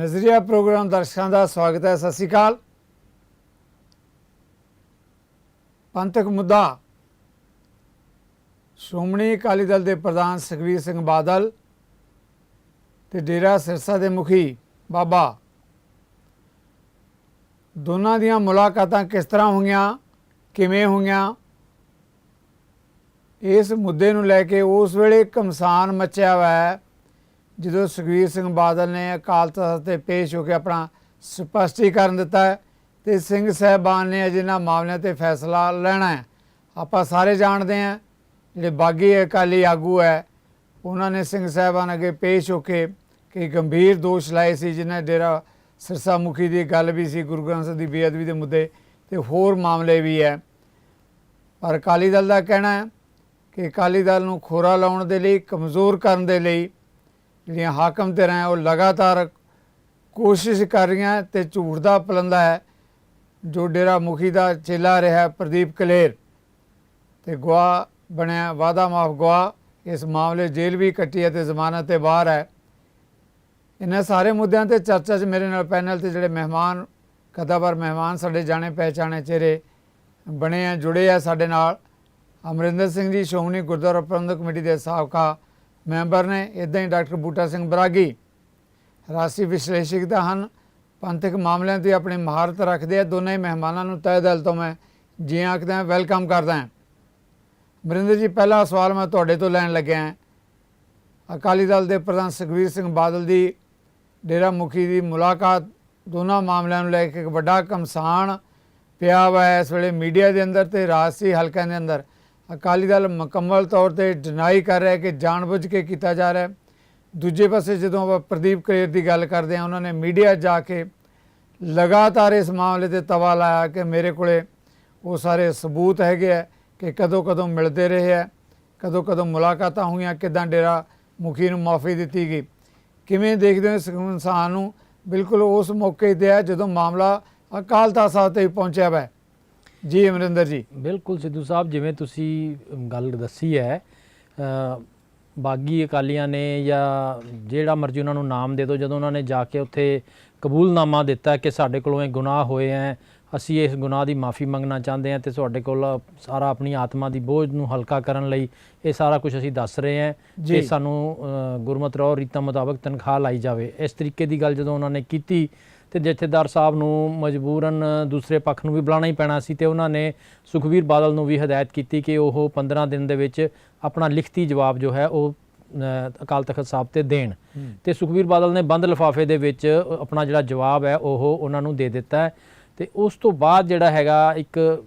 ਨਜ਼ਰੀਆ ਪ੍ਰੋਗਰਾਮ ਦਰਸ਼ਕਾਂ ਦਾ ਸਵਾਗਤ ਹੈ, ਸਤਿ ਸ਼੍ਰੀ ਅਕਾਲ। ਪੰਥਕ ਮੁੱਦਾ, ਸ਼੍ਰੋਮਣੀ ਅਕਾਲੀ ਦਲ ਦੇ ਪ੍ਰਧਾਨ ਸੁਖਬੀਰ ਸਿੰਘ ਬਾਦਲ ਤੇ ਡੇਰਾ ਸਿਰਸਾ ਦੇ ਮੁਖੀ ਬਾਬਾ। ਦੋਨਾਂ ਦੀਆਂ ਮੁਲਾਕਾਤਾਂ ਕਿਸ ਤਰ੍ਹਾਂ ਹੋਈਆਂ, ਕਿਵੇਂ ਹੋਈਆਂ? ਇਸ ਮੁੱਦੇ ਨੂੰ ਲੈ ਕੇ ਉਸ ਵੇਲੇ ਕਮਸਾਨ ਮਚਿਆ ਹੋਇਆ ਹੈ। ਜਦੋਂ ਸੁਖਬੀਰ ਸਿੰਘ ਬਾਦਲ ਨੇ ਅਕਾਲ ਤਖਤ ਤੇ ਪੇਸ਼ ਹੋ ਕੇ ਆਪਣਾ ਸਪਸ਼ਟੀਕਰਨ ਦਿੱਤਾ ਹੈ, ਤੇ ਸਿੰਘ ਸਾਹਿਬਾਨ ਨੇ ਅਜਿਹਾ ਮਾਮਲਿਆਂ ਤੇ ਫੈਸਲਾ ਲੈਣਾ ਹੈ। ਆਪਾਂ ਸਾਰੇ ਜਾਣਦੇ ਹਾਂ, ਜਿਹੜੇ ਬਾਗੀ ਅਕਾਲੀ ਆਗੂ ਹੈ, ਉਹਨਾਂ ਨੇ ਸਿੰਘ ਸਾਹਿਬਾਨ ਅੱਗੇ ਪੇਸ਼ ਹੋ ਕੇ ਕਿ ਗੰਭੀਰ ਦੋਸ਼ ਲਾਏ ਸੀ, ਜਿਨ੍ਹਾਂ ਡੇਰਾ ਸਿਰਸਾ ਮੁਖੀ ਦੀ ਗੱਲ ਵੀ ਸੀ, ਗੁਰੂ ਗ੍ਰੰਥ ਸਾਹਿਬ ਦੀ ਬੇਅਦਬੀ ਦੇ ਮੁੱਦੇ ਤੇ ਹੋਰ ਮਾਮਲੇ ਵੀ ਹੈ। ਪਰ ਅਕਾਲੀ ਦਲ ਦਾ ਕਹਿਣਾ ਹੈ ਕਿ ਅਕਾਲੀ ਦਲ ਨੂੰ ਖੋਰਾ ਲਾਉਣ ਦੇ ਲਈ, ਕਮਜ਼ੋਰ ਕਰਨ ਦੇ ਲਈ ਜਿਹੜੀਆਂ ਹਾਕਮ ਧਿਰਾਂ ਹੈ ਉਹ ਲਗਾਤਾਰ ਕੋਸ਼ਿਸ਼ ਕਰ ਰਹੀਆਂ ਤੇ ਝੂਠ ਦਾ ਪਲੰਦਾ ਹੈ। ਜੋ ਡੇਰਾ ਮੁਖੀ ਦਾ ਚੇਲਾ ਰਿਹਾ, ਪ੍ਰਦੀਪ ਕਲੇਰ। ਤੇ ਗਵਾ ਬਣਿਆ ਵਾਦਾ ਮਾਫ ਗਵਾ ਇਸ ਮਾਮਲੇ ਜੇਲ੍ਹ ਵੀ ਕੱਟੀ ਹੈ ਤੇ ਜ਼ਮਾਨਤ ਤੇ ਬਾਹਰ ਹੈ। ਇਹਨਾਂ ਸਾਰੇ ਮੁੱਦਿਆਂ ਤੇ ਚਰਚਾ 'ਚ ਮੇਰੇ ਨਾਲ ਪੈਨਲ ਤੇ ਜਿਹੜੇ ਮਹਿਮਾਨ, ਕਦਾਵਰ ਮਹਿਮਾਨ ਸਾਡੇ ਜਾਣੇ ਪਹਿਚਾਣੇ ਚਿਹਰੇ ਬਣੇ ਆ, ਜੁੜੇ ਆ ਸਾਡੇ ਨਾਲ। ਅਮਰਿੰਦਰ ਸਿੰਘ ਜੀ, ਸ਼੍ਰੋਮਣੀ ਗੁਰਦੁਆਰਾ ਪ੍ਰਬੰਧਕ ਕਮੇਟੀ ਦੇ ਸਾਬਕਾ ਮੈਂਬਰ ਨੇ ਇਦਾਂ ਹੀ ਡਾਕਟਰ ਬੂਟਾ ਸਿੰਘ ਬਰਾਗੀ ਰਾਸ਼ਟਰੀ ਵਿਸ਼ਲੇਸ਼ਕ ਦਾ ਹਨ, ਪੰਥਕ ਮਾਮਲਿਆਂ ਤੇ ਆਪਣੀ ਮਹਾਰਤ ਰੱਖਦੇ ਆ। ਦੋਨਾਂ ਮਹਿਮਾਨਾਂ ਨੂੰ ਤਹਿ ਦਿਲ ਤੋਂ ਮੈਂ ਜੀ ਆਖਦਾ ਵੈਲਕਮ ਕਰਦਾ ਹਾਂ। ਅਮਰਿੰਦਰ ਜੀ, ਪਹਿਲਾ ਸਵਾਲ ਮੈਂ ਤੁਹਾਡੇ ਤੋਂ ਲੈਣ ਲੱਗਿਆ ਹਾਂ। ਅਕਾਲੀ ਦਲ ਦੇ ਪ੍ਰਧਾਨ ਸੁਖਬੀਰ ਸਿੰਘ ਬਾਦਲ ਦੀ ਡੇਰਾ ਮੁਖੀ ਦੀ ਮੁਲਾਕਾਤ, ਦੋਨਾਂ ਮਾਮਲਿਆਂ ਨੂੰ ਲੈ ਕੇ ਇੱਕ ਵੱਡਾ ਕਮਸਾਨ ਪਿਆ ਹੋਇਆ ਇਸ ਵੇਲੇ ਮੀਡੀਆ ਦੇ ਅੰਦਰ ਤੇ ਰਾਜਸੀ ਹਲਕਿਆਂ ਦੇ ਅੰਦਰ ਅਕਾਲੀ ਦਲ ਮੁਕੰਮਲ ਤੌਰ ਤੇ ਡਿਨਾਈ ਕਰ ਰਿਹਾ ਹੈ ਕਿ ਜਾਣਬੁੱਝ ਕੇ ਕੀਤਾ ਜਾ ਰਿਹਾ ਹੈ। ਦੂਜੇ ਪਾਸੇ ਜਦੋਂ ਆਪਾਂ ਪ੍ਰਦੀਪ ਕਲੇਰ ਦੀ ਗੱਲ ਕਰਦੇ ਹਾਂ, ਉਹਨਾਂ ਨੇ ਮੀਡੀਆ ਜਾ ਕੇ ਲਗਾਤਾਰ ਇਸ ਮਾਮਲੇ ਤੇ ਤਵਾ ਲਾਇਆ ਕਿ ਮੇਰੇ ਕੋਲੇ ਉਹ ਸਾਰੇ ਸਬੂਤ ਹੈਗੇ ਆ ਕਿ ਕਦੋਂ ਕਦੋਂ ਮਿਲਦੇ ਰਹੇ ਆ ਕਦੋਂ ਕਦੋਂ ਮੁਲਾਕਾਤਾਂ ਹੋਈਆਂ, ਕਿਦਾਂ ਡੇਰਾ ਮੁਖੀ ਨੂੰ ਮਾਫੀ ਦਿੱਤੀ ਗਈ। ਕਿਵੇਂ ਦੇਖਦੇ ਹੋ ਇਸ ਇਨਸਾਨ ਨੂੰ? ਬਿਲਕੁਲ ਉਸ ਮੌਕੇ ਤੇ ਹੈ ਜਦੋਂ ਮਾਮਲਾ ਅਕਾਲ ਤਖਤ ਸਾਹਿਬ ਤੇ ਪਹੁੰਚਿਆ ਵਾ। ਜੀ ਅਮਰਿੰਦਰ ਜੀ ਬਿਲਕੁਲ ਸਿੱਧੂ ਸਾਹਿਬ ਜਿਵੇਂ ਤੁਸੀਂ ਗੱਲ ਦੱਸੀ ਹੈ ਬਾਗੀ ਅਕਾਲੀਆਂ ਨੇ ਜਾਂ ਜਿਹੜਾ ਮਰਜ਼ੀ ਉਹਨਾਂ ਨੂੰ ਨਾਮ ਦੇ ਦਿਓ ਜਦੋਂ ਉਹਨਾਂ ਨੇ ਜਾ ਕੇ ਉੱਥੇ ਕਬੂਲਨਾਮਾ ਦਿੱਤਾ ਕਿ ਸਾਡੇ ਕੋਲੋਂ ਇਹ ਗੁਨਾਹ ਹੋਏ ਹੈ ਅਸੀਂ ਇਸ ਗੁਨਾਹ ਦੀ ਮਾਫੀ ਮੰਗਣਾ ਚਾਹੁੰਦੇ ਹਾਂ ਤੇ ਤੁਹਾਡੇ ਕੋਲ ਸਾਰਾ ਆਪਣੀ ਆਤਮਾ ਦੀ ਬੋਝ ਨੂੰ ਹਲਕਾ ਕਰਨ ਲਈ ਇਹ ਸਾਰਾ ਕੁਝ ਅਸੀਂ ਦੱਸ ਰਹੇ ਹਾਂ। ਕਿ ਸਾਨੂੰ ਗੁਰਮਤਿ ਰੌ ਰੀਤਾਂ ਮੁਤਾਬਕ ਤਨਖਾਹ ਲਾਈ ਜਾਵੇ ਇਸ ਤਰੀਕੇ ਦੀ ਗੱਲ ਜਦੋਂ ਉਹਨਾਂ ਨੇ ਕੀਤੀ ਤੇ ਜਥੇਦਾਰ ਸਾਹਿਬ ਨੂੰ ਮਜਬੂਰਨ ਦੂਸਰੇ ਪੱਖ ਨੂੰ ਵੀ ਬੁਲਾਣਾ ਹੀ ਪੈਣਾ ਸੀ ਤੇ ਉਹਨਾਂ ਨੇ ਸੁਖਵੀਰ ਬਾਦਲ ਨੂੰ ਵੀ ਹਦਾਇਤ ਕੀਤੀ ਕਿ ਉਹ 15 ਦਿਨ ਦੇ ਵਿੱਚ ਆਪਣਾ ਲਿਖਤੀ ਜਵਾਬ ਜੋ ਹੈ ਉਹ ਅਕਾਲ ਤਖਤ ਸਾਹਿਬ ਤੇ ਦੇਣ। ਤੇ ਸੁਖਵੀਰ ਬਾਦਲ ਨੇ ਬੰਦ ਲਿਫਾਫੇ ਦੇ ਵਿੱਚ ਆਪਣਾ ਜਿਹੜਾ ਜਵਾਬ ਹੈ ਉਹ ਉਹਨਾਂ ਨੂੰ ਦੇ ਦਿੱਤਾ ਤੇ ਉਸ ਤੋਂ ਬਾਅਦ ਜਿਹੜਾ ਹੈਗਾ ਇੱਕ